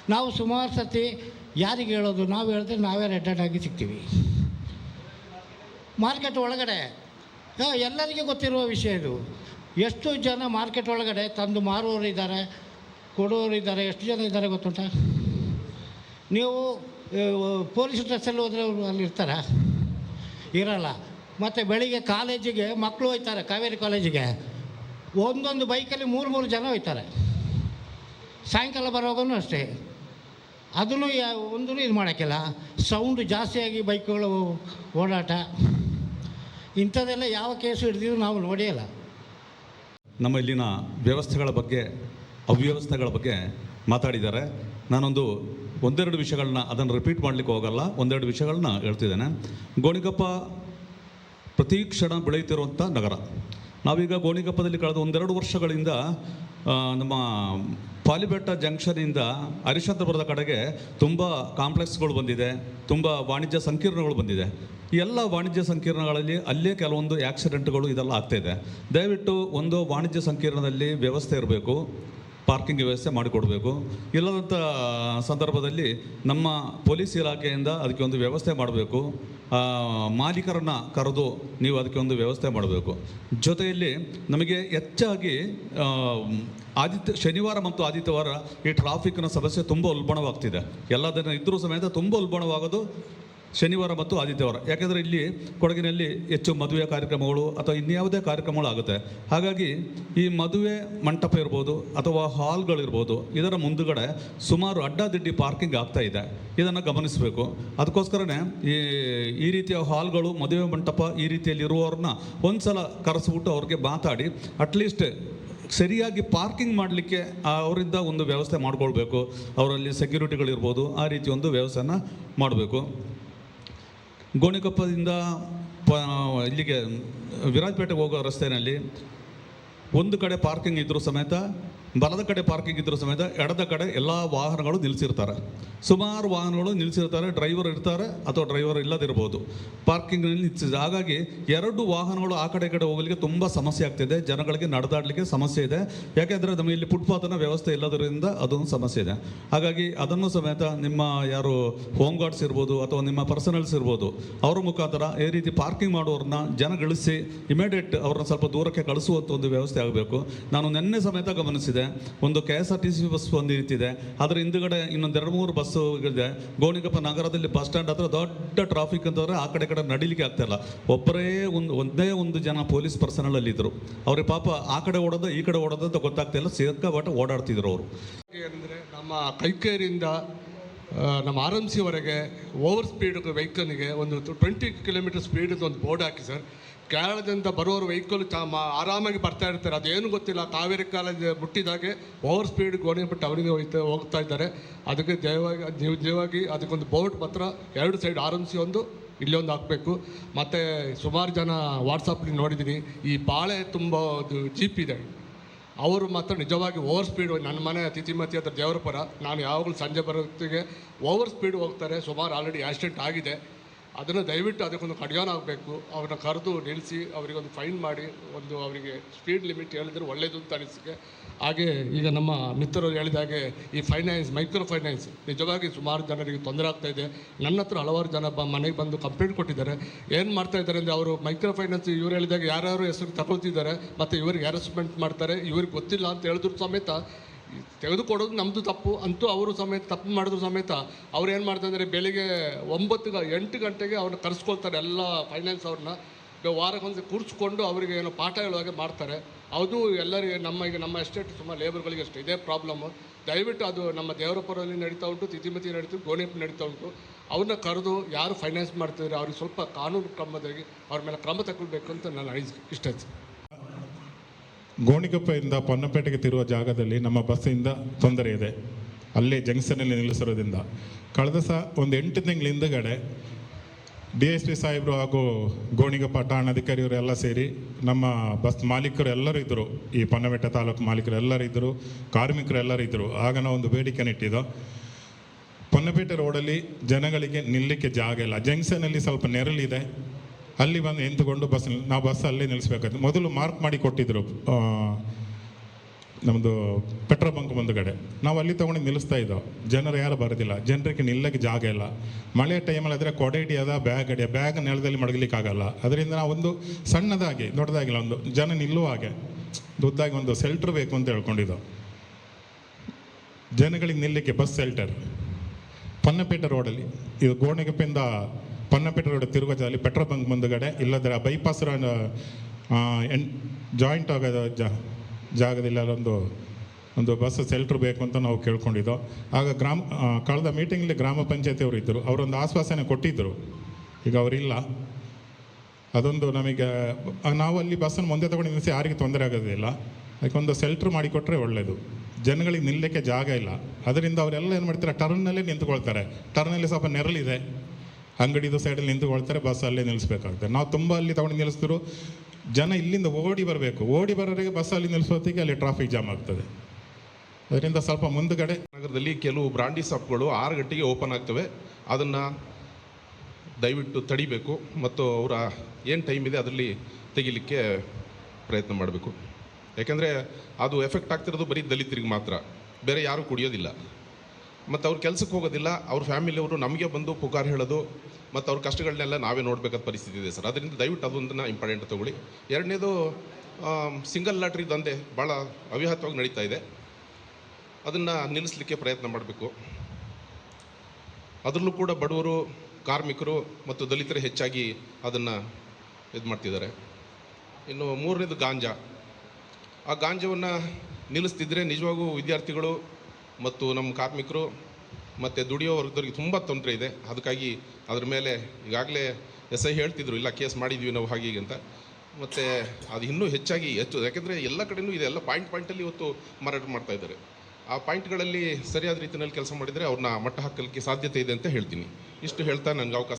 ನಾವು ಸುಮಾರು ಸರ್ತಿ ಯಾರಿಗೆ ಹೇಳೋದು? ನಾವು ಹೇಳಿದ್ರೆ ನಾವೇ ರೆಡ್ ಆಗಿ ಸಿಗ್ತೀವಿ. ಮಾರ್ಕೆಟ್ ಒಳಗಡೆ ಎಲ್ಲರಿಗೂ ಗೊತ್ತಿರುವ ವಿಷಯ ಇದು. ಎಷ್ಟು ಜನ ಮಾರ್ಕೆಟ್ ಒಳಗಡೆ ತಂದು ಮಾರುವವರು ಇದ್ದಾರೆ, ಕೊಡುವವರು ಇದ್ದಾರೆ, ಎಷ್ಟು ಜನ ಇದ್ದಾರೆ ಗೊತ್ತುಂಟ? ನೀವು ಪೊಲೀಸ್ ಡ್ರೆಸ್ಸಲ್ಲಿ ಹೋದರೆ ಅವರು ಅಲ್ಲಿ ಇರ್ತಾರ? ಇರಲ್ಲ. ಮತ್ತು ಬೆಳಿಗ್ಗೆ ಕಾಲೇಜಿಗೆ ಮಕ್ಕಳು ಹೋಯ್ತಾರೆ, ಕಾವೇರಿ ಕಾಲೇಜಿಗೆ. ಒಂದೊಂದು ಬೈಕಲ್ಲಿ ಮೂರು ಮೂರು ಜನ ಹೋಯ್ತಾರೆ. ಸಾಯಂಕಾಲ ಬರೋವಾಗೂ ಅಷ್ಟೇ. ಅದನ್ನು ಯಾ ಒಂದೂ ಇದು ಮಾಡೋಕ್ಕಿಲ್ಲ. ಸೌಂಡ್ ಜಾಸ್ತಿಯಾಗಿ ಬೈಕ್ಗಳು ಓಡಾಟ. ಇಂಥದ್ದೆಲ್ಲ ಯಾವ ಕೇಸು ಹಿಡಿದಿದ್ರು ನಾವು ನೋಡಿಯಲ್ಲ ನಮ್ಮ ಇಲ್ಲಿನ ವ್ಯವಸ್ಥೆಗಳ ಬಗ್ಗೆ, ಅವ್ಯವಸ್ಥೆಗಳ ಬಗ್ಗೆ ಮಾತಾಡಿದ್ದಾರೆ. ನಾನೊಂದು ಒಂದೆರಡು ವಿಷಯಗಳನ್ನ ಅದನ್ನು ರಿಪೀಟ್ ಮಾಡಲಿಕ್ಕೆ ಹೋಗಲ್ಲ. ಒಂದೆರಡು ವಿಷಯಗಳನ್ನ ಹೇಳ್ತಿದ್ದೇನೆ. ಗೋಣಿಗಪ್ಪ ಪ್ರತಿ ಕ್ಷಣ ಬೆಳೆಯುತ್ತಿರುವಂಥ ನಗರ. ನಾವೀಗ ಗೋಣಿಗಪ್ಪದಲ್ಲಿ ಕಳೆದ ಒಂದೆರಡು ವರ್ಷಗಳಿಂದ ನಮ್ಮ ಪಾಲಿಬೆಟ್ಟ ಜಂಕ್ಷನಿಂದ ಹರಿಶ್ಚಂದ್ರಪುರದ ಕಡೆಗೆ ತುಂಬ ಕಾಂಪ್ಲೆಕ್ಸ್ಗಳು ಬಂದಿದೆ, ತುಂಬ ವಾಣಿಜ್ಯ ಸಂಕೀರ್ಣಗಳು ಬಂದಿದೆ. ಎಲ್ಲ ವಾಣಿಜ್ಯ ಸಂಕೀರ್ಣಗಳಲ್ಲಿ ಅಲ್ಲೇ ಕೆಲವೊಂದು ಆಕ್ಸಿಡೆಂಟ್ಗಳು ಇದೆಲ್ಲ ಆಗ್ತಾಯಿದೆ ದಯವಿಟ್ಟು ಒಂದು ವಾಣಿಜ್ಯ ಸಂಕೀರ್ಣದಲ್ಲಿ ವ್ಯವಸ್ಥೆ ಇರಬೇಕು. ಪಾರ್ಕಿಂಗ್ ವ್ಯವಸ್ಥೆ ಮಾಡಿಕೊಡಬೇಕು. ಇಲ್ಲದಂಥ ಸಂದರ್ಭದಲ್ಲಿ ನಮ್ಮ ಪೊಲೀಸ್ ಇಲಾಖೆಯಿಂದ ಅದಕ್ಕೆ ಒಂದು ವ್ಯವಸ್ಥೆ ಮಾಡಬೇಕು. ಮಾಲೀಕರನ್ನು ಕರೆದು ನೀವು ಅದಕ್ಕೆ ಒಂದು ವ್ಯವಸ್ಥೆ ಮಾಡಬೇಕು. ಜೊತೆಯಲ್ಲಿ ನಮಗೆ ಹೆಚ್ಚಾಗಿ ಆದಿತ್ಯ, ಶನಿವಾರ ಮತ್ತು ಆದಿತ್ಯವಾರ ಈ ಟ್ರಾಫಿಕ್ನ ಸಮಸ್ಯೆ ತುಂಬ ಉಲ್ಬಣವಾಗ್ತಿದೆ. ಎಲ್ಲದನ್ನು ಇದ್ದರೂ ಸಮೇತ ತುಂಬ ಉಲ್ಬಣವಾಗೋದು ಶನಿವಾರ ಮತ್ತು ಆದಿತ್ಯವಾರ. ಯಾಕೆಂದರೆ ಇಲ್ಲಿ ಕೊಡಗಿನಲ್ಲಿ ಹೆಚ್ಚು ಮದುವೆ ಕಾರ್ಯಕ್ರಮಗಳು ಅಥವಾ ಇನ್ಯಾವುದೇ ಕಾರ್ಯಕ್ರಮಗಳು ಆಗುತ್ತೆ. ಹಾಗಾಗಿ ಈ ಮದುವೆ ಮಂಟಪ ಇರ್ಬೋದು ಅಥವಾ ಹಾಲ್ಗಳಿರ್ಬೋದು, ಇದರ ಮುಂದುಗಡೆ ಸುಮಾರು ಅಡ್ಡಾದಿಡ್ಡಿ ಪಾರ್ಕಿಂಗ್ ಆಗ್ತಾ ಇದೆ. ಇದನ್ನು ಗಮನಿಸಬೇಕು. ಅದಕ್ಕೋಸ್ಕರನೇ ಈ ಈ ರೀತಿಯ ಹಾಲ್ಗಳು, ಮದುವೆ ಮಂಟಪ ಈ ರೀತಿಯಲ್ಲಿ ಇರುವವ್ರನ್ನ ಒಂದು ಸಲ ಕರೆಸ್ಬಿಟ್ಟು ಅವ್ರಿಗೆ ಮಾತಾಡಿ ಅಟ್ಲೀಸ್ಟ್ ಸರಿಯಾಗಿ ಪಾರ್ಕಿಂಗ್ ಮಾಡಲಿಕ್ಕೆ ಅವರಿಂದ ಒಂದು ವ್ಯವಸ್ಥೆ ಮಾಡಿಕೊಳ್ಬೇಕು. ಅವರಲ್ಲಿ ಸೆಕ್ಯೂರಿಟಿಗಳಿರ್ಬೋದು ಆ ರೀತಿ ಒಂದು ವ್ಯವಸ್ಥೆನ ಮಾಡಬೇಕು. ಗೋಣಿಕೊಪ್ಪದಿಂದ ಪ ಇಲ್ಲಿಗೆ ವಿರಾಜಪೇಟೆಗೆ ಹೋಗೋ ರಸ್ತೆಯಲ್ಲಿ ಒಂದು ಕಡೆ ಪಾರ್ಕಿಂಗ್ ಇದ್ದರೂ ಸಮೇತ ಬಲದ ಕಡೆ ಪಾರ್ಕಿಂಗ್ ಇದ್ದರೂ ಸಮೇತ ಎಡದ ಕಡೆ ಎಲ್ಲ ವಾಹನಗಳು ನಿಲ್ಲಿಸಿರ್ತಾರೆ ಸುಮಾರು ವಾಹನಗಳು ನಿಲ್ಲಿಸಿರ್ತಾರೆ ಡ್ರೈವರ್ ಇರ್ತಾರೆ ಅಥವಾ ಡ್ರೈವರ್ ಇಲ್ಲದಿರ್ಬೋದು. ಪಾರ್ಕಿಂಗ್ನಲ್ಲಿ ನಿಲ್ಲಿಸಿದೆ ಹಾಗಾಗಿ ಎರಡು ವಾಹನಗಳು ಆ ಕಡೆ ಕಡೆ ಹೋಗಲಿಕ್ಕೆ ತುಂಬ ಸಮಸ್ಯೆ ಆಗ್ತಿದೆ. ಜನಗಳಿಗೆ ನಡೆದಾಡಲಿಕ್ಕೆ ಸಮಸ್ಯೆ ಇದೆ. ಯಾಕೆಂದರೆ ನಮಗೆ ಇಲ್ಲಿ ಫುಟ್ಪಾತನ ವ್ಯವಸ್ಥೆ ಇಲ್ಲದರಿಂದ ಅದೊಂದು ಸಮಸ್ಯೆ ಇದೆ. ಹಾಗಾಗಿ ಅದನ್ನು ಸಮೇತ ನಿಮ್ಮ ಯಾರು ಹೋಮ್ ಗಾರ್ಡ್ಸ್ ಇರ್ಬೋದು ಅಥವಾ ನಿಮ್ಮ ಪರ್ಸನಲ್ಸ್ ಇರ್ಬೋದು, ಅವರ ಮುಖಾಂತರ ಈ ರೀತಿ ಪಾರ್ಕಿಂಗ್ ಮಾಡೋರನ್ನ ಜನಗಳಿಸಿ ಇಮಿಡಿಯೇಟ್ ಅವ್ರನ್ನ ಸ್ವಲ್ಪ ದೂರಕ್ಕೆ ಕಳಿಸುವಂಥ ಒಂದು ವ್ಯವಸ್ಥೆ ಆಗಬೇಕು. ನಾನು ನಿನ್ನೆ ಸಮೇತ ಗಮನಿಸಿದೆ. ಒಂದು K S R T C bus ಒಂದು ನಿಂತಿದೆ ಅದರ ಹಿಂದುಗಡೆ ಇನ್ನೊಂದು ಎರಡು ಮೂರು ಬಸ್ಸುಗಳಿದೆ ಇದೆ. ಗೋಣಿಕೊಪ್ಪ ನಗರದಲ್ಲಿ ಬಸ್ ಸ್ಟ್ಯಾಂಡ್ ಹತ್ರ ದೊಡ್ಡ ಟ್ರಾಫಿಕ್ ಅಂತಂದರೆ ಆ ಕಡೆ ಕಡೆ ನಡಿಲಿಕ್ಕೆ ಆಗ್ತಾ ಇಲ್ಲ. ಒಬ್ಬರೇ ಒಂದು, ಒಂದೇ ಒಂದು ಜನ ಪೊಲೀಸ್ ಪರ್ಸನಲ್ ಅಲ್ಲಿ ಇದ್ರು. ಅವ್ರಿಗೆ ಪಾಪ ಆ ಕಡೆ ಓಡೋದು, ಈ ಕಡೆ ಓಡೋದು ಅಂತ ಗೊತ್ತಾಗ್ತಾ ಇಲ್ಲ. ಸಿಕ್ಕಾಪಟ್ಟೆ ಓಡಾಡ್ತಿದ್ರು ಅವರು. ಅಂದರೆ ನಮ್ಮ ಕೈಕೇರಿಯಿಂದ ನಮ್ಮ ಆರ್ ಎಂ ಸಿವರೆಗೆ ಓವರ್ ಸ್ಪೀಡ್ ವೆಹಿಕಲ್ಗೆ ಒಂದು ಟ್ವೆಂಟಿ ಕಿಲೋಮೀಟರ್ ಸ್ಪೀಡ್ ಒಂದು ಬೋರ್ಡ್ ಹಾಕಿ ಸರ್. ಕೇರಳದಿಂದ ಬರೋರು ವೆಹಿಕಲ್ ಆರಾಮಾಗಿ ಬರ್ತಾ ಇರ್ತಾರೆ. ಅದೇನು ಗೊತ್ತಿಲ್ಲ. ಕಾವೇರಿ ಕಾಲೇಜ್ ಮುಟ್ಟಿದಾಗೆ ಓವರ್ ಸ್ಪೀಡ್ ಗೋಣಿಬಿಟ್ಟು ಅವರಿಗೆ ಹೋಗ್ತಾ ಹೋಗ್ತಾ ಇದ್ದಾರೆ. ಅದಕ್ಕೆ ದಯವಾಗಿ, ನೀವು ದಯವಾಗಿ ಅದಕ್ಕೊಂದು ಬೋರ್ಡ್ ಪತ್ರ ಎರಡು ಸೈಡ್ ಆರ್ ಎಂ ಸಿ ಒಂದು, ಇಲ್ಲೊಂದು ಹಾಕಬೇಕು. ಮತ್ತು ಸುಮಾರು ಜನ ವಾಟ್ಸಪ್ಪಲ್ಲಿ ನೋಡಿದ್ದೀನಿ ಈ ಬಾಳೆ ತುಂಬ ಜೀಪ್ ಇದೆ. ಅವರು ಮಾತ್ರ ನಿಜವಾಗಿ ಓವರ್ ಸ್ಪೀಡ್ ನನ್ನ ಮನೆ ಅತಿಥಿಮತಿ ಹತ್ರ ದೇವರಪುರ, ನಾನು ಯಾವಾಗಲೂ ಸಂಜೆ ಬರೋತ್ತಿಗೆ ಓವರ್ ಸ್ಪೀಡ್ ಹೋಗ್ತಾರೆ. ಸುಮಾರು ಆಲ್ರೆಡಿ ಆಕ್ಸಿಡೆಂಟ್ ಆಗಿದೆ. ಅದನ್ನು ದಯವಿಟ್ಟು ಅದಕ್ಕೊಂದು ಕಡಿವಾಣ ಆಗಬೇಕು ಅವ್ರನ್ನ ಕರೆದು ನಿಲ್ಲಿಸಿ, ಅವರಿಗೊಂದು ಫೈನ್ ಮಾಡಿ, ಒಂದು ಅವರಿಗೆ ಸ್ಪೀಡ್ ಲಿಮಿಟ್ ಹೇಳಿದ್ರೆ ಒಳ್ಳೆಯದು ಅಂತ ಅನಿಸಿಕೆ. ಹಾಗೆ ಈಗ ನಮ್ಮ ಮಿತ್ರರು ಹೇಳಿದ ಹಾಗೆ ಈ ಫೈನಾನ್ಸ್ ಮೈಕ್ರೋ ಫೈನಾನ್ಸ್ ನಿಜವಾಗಿ ಸುಮಾರು ಜನರಿಗೆ ತೊಂದರೆ ಆಗ್ತಾ ಇದೆ. ನನ್ನ ಹತ್ರ ಹಲವಾರು ಜನ ಬ ಮನೆಗೆ ಬಂದು ಕಂಪ್ಲೇಂಟ್ ಕೊಟ್ಟಿದ್ದಾರೆ. ಏನು ಮಾಡ್ತಾ ಇದ್ದಾರೆ ಅಂದರೆ ಅವರು ಮೈಕ್ರೋ ಫೈನಾನ್ಸ್ ಇವ್ರು ಹೇಳಿದಾಗ ಯಾರ್ಯಾರು ಹೆಸರು ತಗೊಳ್ತಿದ್ದಾರೆ, ಮತ್ತು ಇವ್ರಿಗೆ ಹ್ಯಾರಸ್ಮೆಂಟ್ ಮಾಡ್ತಾರೆ, ಇವ್ರಿಗೆ ಗೊತ್ತಿಲ್ಲ ಅಂತ ಹೇಳಿದ್ರು ಸಮೇತ ತೆಗೆದುಕೊಡೋದು ನಮ್ಮದು ತಪ್ಪು. ಅಂತೂ ಅವರು ಸಮೇತ ತಪ್ಪು ಮಾಡಿದ್ರು ಸಮೇತ ಅವ್ರು ಏನು ಮಾಡ್ತಾರೆ ಅಂದರೆ ಬೆಳಿಗ್ಗೆ ಒಂಬತ್ತು ಎಂಟು ಗಂಟೆಗೆ ಅವ್ರನ್ನ ಕರೆಸ್ಕೊಳ್ತಾರೆ ಎಲ್ಲ ಫೈನಾನ್ಸ್ ಅವ್ರನ್ನ. ವಾರಕ್ಕೊಂದು ಕೂರಿಸ್ಕೊಂಡು ಅವರಿಗೆ ಏನೋ ಪಾಠ ಹೇಳುವಾಗೆ ಮಾಡ್ತಾರೆ. ಅದು ಎಲ್ಲರಿಗೆ ನಮ್ಮ ಈಗ ನಮ್ಮ ಎಸ್ಟೇಟ್ ಸುಮಾರು ಲೇಬರ್ಗಳಿಗೆ ಅಷ್ಟೇ, ಇದೇ ಪ್ರಾಬ್ಲಮ್ಮು ದಯವಿಟ್ಟು ಅದು ನಮ್ಮ ದೇವರಪ್ಪರಲ್ಲಿ ನಡೀತಾ ಉಂಟು ತಿತಿಮತಿ ನಡೀತು ಗೋಣಿಪ್ ನಡೀತಾ ಉಂಟು. ಅವ್ರನ್ನ ಕರೆದು ಯಾರು ಫೈನಾನ್ಸ್ ಮಾಡ್ತಿದ್ದಾರೆ, ಅವ್ರಿಗೆ ಸ್ವಲ್ಪ ಕಾನೂನು ಕ್ರಮದಾಗಿ ಅವ್ರ ಮೇಲೆ ಕ್ರಮ ತಗೊಳ್ಬೇಕು ಅಂತ ನಾನು ಇಷ್ಟ. ಗೋಣಿಕೊಪ್ಪದಿಂದ ಪೊನ್ನಪೇಟೆಗೆ ತಿರುವ ಜಾಗದಲ್ಲಿ ನಮ್ಮ ಬಸ್ಸಿಂದ ತೊಂದರೆ ಇದೆ. ಅಲ್ಲೇ ಜಂಕ್ಷನಲ್ಲಿ ನಿಲ್ಲಿಸಿರೋದ್ರಿಂದ. ಕಳೆದ ಸಹ ಒಂದು ಎಂಟು ತಿಂಗಳ ಹಿಂದಗಡೆ ಡಿ ಎಸ್ ಪಿ ಸಾಹೇಬರು ಹಾಗೂ ಗೋಣಿಗೊಪ್ಪ ಠಾಣಾಧಿಕಾರಿಯವರು ಎಲ್ಲ ಸೇರಿ ನಮ್ಮ ಬಸ್ ಮಾಲೀಕರು ಎಲ್ಲರೂ ಇದ್ದರು. ಈ ಪೊನ್ನಬೆಟ್ಟ ತಾಲೂಕು ಮಾಲೀಕರು ಎಲ್ಲರೂ ಇದ್ದರು, ಕಾರ್ಮಿಕರು ಎಲ್ಲರೂ ಇದ್ದರು. ಆಗ ನಾವು ಒಂದು ಬೇಡಿಕೆ ಇಟ್ಟಿದ್ದು, ಪೊನ್ನಪೇಟೆ ರೋಡಲ್ಲಿ ಜನಗಳಿಗೆ ನಿಲ್ಲಕ್ಕೆ ಜಾಗ ಇಲ್ಲ. ಜಂಕ್ಷನಲ್ಲಿ ಸ್ವಲ್ಪ ನೆರಳಿದೆ. ಅಲ್ಲಿ ಬಂದು ನಿಂತುಕೊಂಡು ಬಸ್ ನಾವು ಬಸ್ ಅಲ್ಲೇ ನಿಲ್ಲಿಸ್ಬೇಕಾಯ್ತು. ಮೊದಲು ಮಾರ್ಕ್ ಮಾಡಿ ಕೊಟ್ಟಿದ್ದರು ನಮ್ಮದು ಪೆಟ್ರೋಲ್ ಬಂಕ್ ಮುಂದುಗಡೆ ನಾವು ಅಲ್ಲಿ ತೊಗೊಂಡು ನಿಲ್ಲಿಸ್ತಾ ಇದ್ದೋ. ಜನರು ಯಾರು ಬರೋದಿಲ್ಲ. ಜನರಿಗೆ ನಿಲ್ಲಕ್ಕೆ ಜಾಗ ಇಲ್ಲ. ಮಳೆ ಟೈಮಲ್ಲಿ ಆದರೆ ಕೊಡೆ ಹಿಡಿಯೋದ ಬ್ಯಾಗ್ ಹಿಡಿಯೋ ಬ್ಯಾಗ್ ನೆಲದಲ್ಲಿ ಮಡಗಲಿಕ್ಕೆ ಆಗಲ್ಲ ಅದರಿಂದ ನಾವು ಒಂದು ಸಣ್ಣದಾಗಿ, ದೊಡ್ಡದಾಗಿಲ್ಲ, ಒಂದು ಜನ ನಿಲ್ಲುವ ಹಾಗೆ, ದೊಡ್ಡದಾಗಿ ಒಂದು ಸೆಲ್ಟರ್ ಬೇಕು ಅಂತ ಹೇಳ್ಕೊಂಡಿದ್ದೋ. ಜನಗಳಿಗೆ ನಿಲ್ಲಕ್ಕೆ ಬಸ್ ಸೆಲ್ಟರ್ ಪನ್ನಪೇಟೆ ರೋಡಲ್ಲಿ ಇದು ಗೋಣಿಗೊಪ್ಪೆಯಿಂದ ಪೊನ್ನಪೇಟೆ ರೋಡ್ ತಿರುಗಜಲ್ಲಿ ಪೆಟ್ರೋಲ್ ಬಂಕ್ ಮುಂದುಗಡೆ ಇಲ್ಲದ್ರೆ ಬೈಪಾಸ್ ಎನ್ ಜಾಯಿಂಟ್ ಆಗೋದ ಜಾಗದಲ್ಲಿ ಅಲ್ಲೊಂದು, ಒಂದು ಬಸ್ ಸೆಲ್ಟ್ರ್ ಬೇಕು ಅಂತ ನಾವು ಕೇಳ್ಕೊಂಡಿದ್ದೋ. ಆಗ ಗ್ರಾಮ ಕಳೆದ ಮೀಟಿಂಗಲ್ಲಿ ಗ್ರಾಮ ಪಂಚಾಯತಿಯವರು ಇದ್ದರು. ಅವರೊಂದು ಆಶ್ವಾಸನೆ ಕೊಟ್ಟಿದ್ದರು. ಈಗ ಅವರಿಲ್ಲ. ಅದೊಂದು ನಮಗೆ ನಾವು ಅಲ್ಲಿ ಬಸ್ಸನ್ನು ಮುಂದೆ ತಗೊಂಡು ನಿಲ್ಲಿಸಿ ಯಾರಿಗೆ ತೊಂದರೆ ಆಗೋದಿಲ್ಲ ಅದಕ್ಕೆ ಒಂದು ಸೆಲ್ಟ್ರ್ ಮಾಡಿಕೊಟ್ರೆ ಒಳ್ಳೆಯದು ಜನಗಳಿಗೆ ನಿಲ್ಲಕ್ಕೆ ಜಾಗ ಇಲ್ಲ. ಅದರಿಂದ ಅವರೆಲ್ಲ ಏನು ಮಾಡ್ತಾರೆ? ಟರ್ನ್ನಲ್ಲೇ ನಿಂತ್ಕೊಳ್ತಾರೆ. ಟರ್ನಲ್ಲಿ ಸ್ವಲ್ಪ ನೆರಳಿದೆ. ಅಂಗಡಿದು ಸೈಡಲ್ಲಿ ನಿಂತುಕೊಳ್ತಾರೆ ಬಸ್ ಅಲ್ಲೇ ನಿಲ್ಲಿಸ್ಬೇಕಾಗ್ತದೆ ನಾವು ತುಂಬ ಅಲ್ಲಿ ತಗೊಂಡು ನಿಲ್ಲಿಸಿದ್ರು ಜನ ಇಲ್ಲಿಂದ ಓಡಿ ಬರಬೇಕು. ಓಡಿ ಬರೋರಿಗೆ ಬಸ್ಸಲ್ಲಿ ನಿಲ್ಲಿಸೋತ್ತಿಗೆ ಅಲ್ಲಿ ಟ್ರಾಫಿಕ್ ಜಾಮ್ ಆಗ್ತದೆ. ಅದರಿಂದ ಸ್ವಲ್ಪ ಮುಂದುಗಡೆ ನಗರದಲ್ಲಿ ಕೆಲವು ಬ್ರಾಂಡಿ ಶಾಪ್ಗಳು ಆರು ಗಂಟೆಗೆ ಓಪನ್ ಆಗ್ತವೆ. ಅದನ್ನು ದಯವಿಟ್ಟು ತಡಿಬೇಕು ಮತ್ತು ಅವರ ಏನು ಟೈಮ್ ಇದೆ ಅದರಲ್ಲಿ ತೆಗಿಲಿಕ್ಕೆ ಪ್ರಯತ್ನ ಮಾಡಬೇಕು. ಯಾಕೆಂದರೆ ಅದು ಎಫೆಕ್ಟ್ ಆಗ್ತಿರೋದು ಬರೀ ದಲಿತರಿಗೆ ಮಾತ್ರ. ಬೇರೆ ಯಾರೂ ಕುಡಿಯೋದಿಲ್ಲ. ಮತ್ತು ಅವ್ರ ಕೆಲಸಕ್ಕೆ ಹೋಗೋದಿಲ್ಲ, ಅವ್ರ ಫ್ಯಾಮಿಲಿಯವರು ನಮಗೆ ಬಂದು ಪುಕಾರ್ ಹೇಳೋದು, ಮತ್ತು ಅವ್ರ ಕಷ್ಟಗಳನ್ನೆಲ್ಲ ನಾವೇ ನೋಡಬೇಕಾದ ಪರಿಸ್ಥಿತಿ ಇದೆ ಸರ್. ಅದರಿಂದ ದಯವಿಟ್ಟು ಅದೊಂದನ್ನು ಇಂಪಾರ್ಟೆಂಟ್ ತೊಗೊಳ್ಳಿ. ಎರಡನೇದು ಸಿಂಗಲ್ ಲಾಟ್ರಿ ದಂಧೆ ಭಾಳ ಅವ್ಯಾಹತವಾಗಿ ನಡೀತಾ ಇದೆ. ಅದನ್ನು ನಿಲ್ಲಿಸಲಿಕ್ಕೆ ಪ್ರಯತ್ನ ಮಾಡಬೇಕು. ಅದರಲ್ಲೂ ಕೂಡ ಬಡವರು, ಕಾರ್ಮಿಕರು ಮತ್ತು ದಲಿತರು ಹೆಚ್ಚಾಗಿ ಅದನ್ನು ಇದು ಮಾಡ್ತಿದ್ದಾರೆ. ಇನ್ನು ಮೂರನೇದು ಗಾಂಜಾ. ಆ ಗಾಂಜಾವನ್ನು ನಿಲ್ಲಿಸ್ತಿದ್ರೆ ನಿಜವಾಗೂ ವಿದ್ಯಾರ್ಥಿಗಳು ಮತ್ತು ನಮ್ಮ ಕಾರ್ಮಿಕರು ಮತ್ತು ದುಡಿಯೋ ವರ್ಗದವ್ರಿಗೆ ತುಂಬ ತೊಂದರೆ ಇದೆ. ಅದಕ್ಕಾಗಿ ಅದ್ರ ಮೇಲೆ ಈಗಾಗಲೇ ಎಸ್ ಐ ಹೇಳ್ತಿದ್ರು, ಇಲ್ಲ ಕೇಸ್ ಮಾಡಿದ್ವಿ ನಾವು ಹಾಗೆ ಹೀಗೆ ಅಂತ. ಮತ್ತು ಅದು ಇನ್ನೂ ಹೆಚ್ಚಾಗಿ ಹೆಚ್ಚು, ಯಾಕೆಂದರೆ ಎಲ್ಲ ಕಡೆಯೂ ಇದೆ, ಎಲ್ಲ ಪಾಯಿಂಟ್ ಪಾಯಿಂಟಲ್ಲಿ ಇವತ್ತು ಮಾರಾಟ ಮಾಡ್ತಾ ಇದ್ದಾರೆ. ಆ ಪಾಯಿಂಟ್ಗಳಲ್ಲಿ ಸರಿಯಾದ ರೀತಿಯಲ್ಲಿ ಕೆಲಸ ಮಾಡಿದರೆ ಅವ್ರನ್ನ ಮಟ್ಟ ಹಾಕಲಿಕ್ಕೆ ಸಾಧ್ಯತೆ ಇದೆ ಅಂತ ಹೇಳ್ತೀನಿ. ಇಷ್ಟು ಹೇಳ್ತಾ ನನಗೆ ಅವಕಾಶ.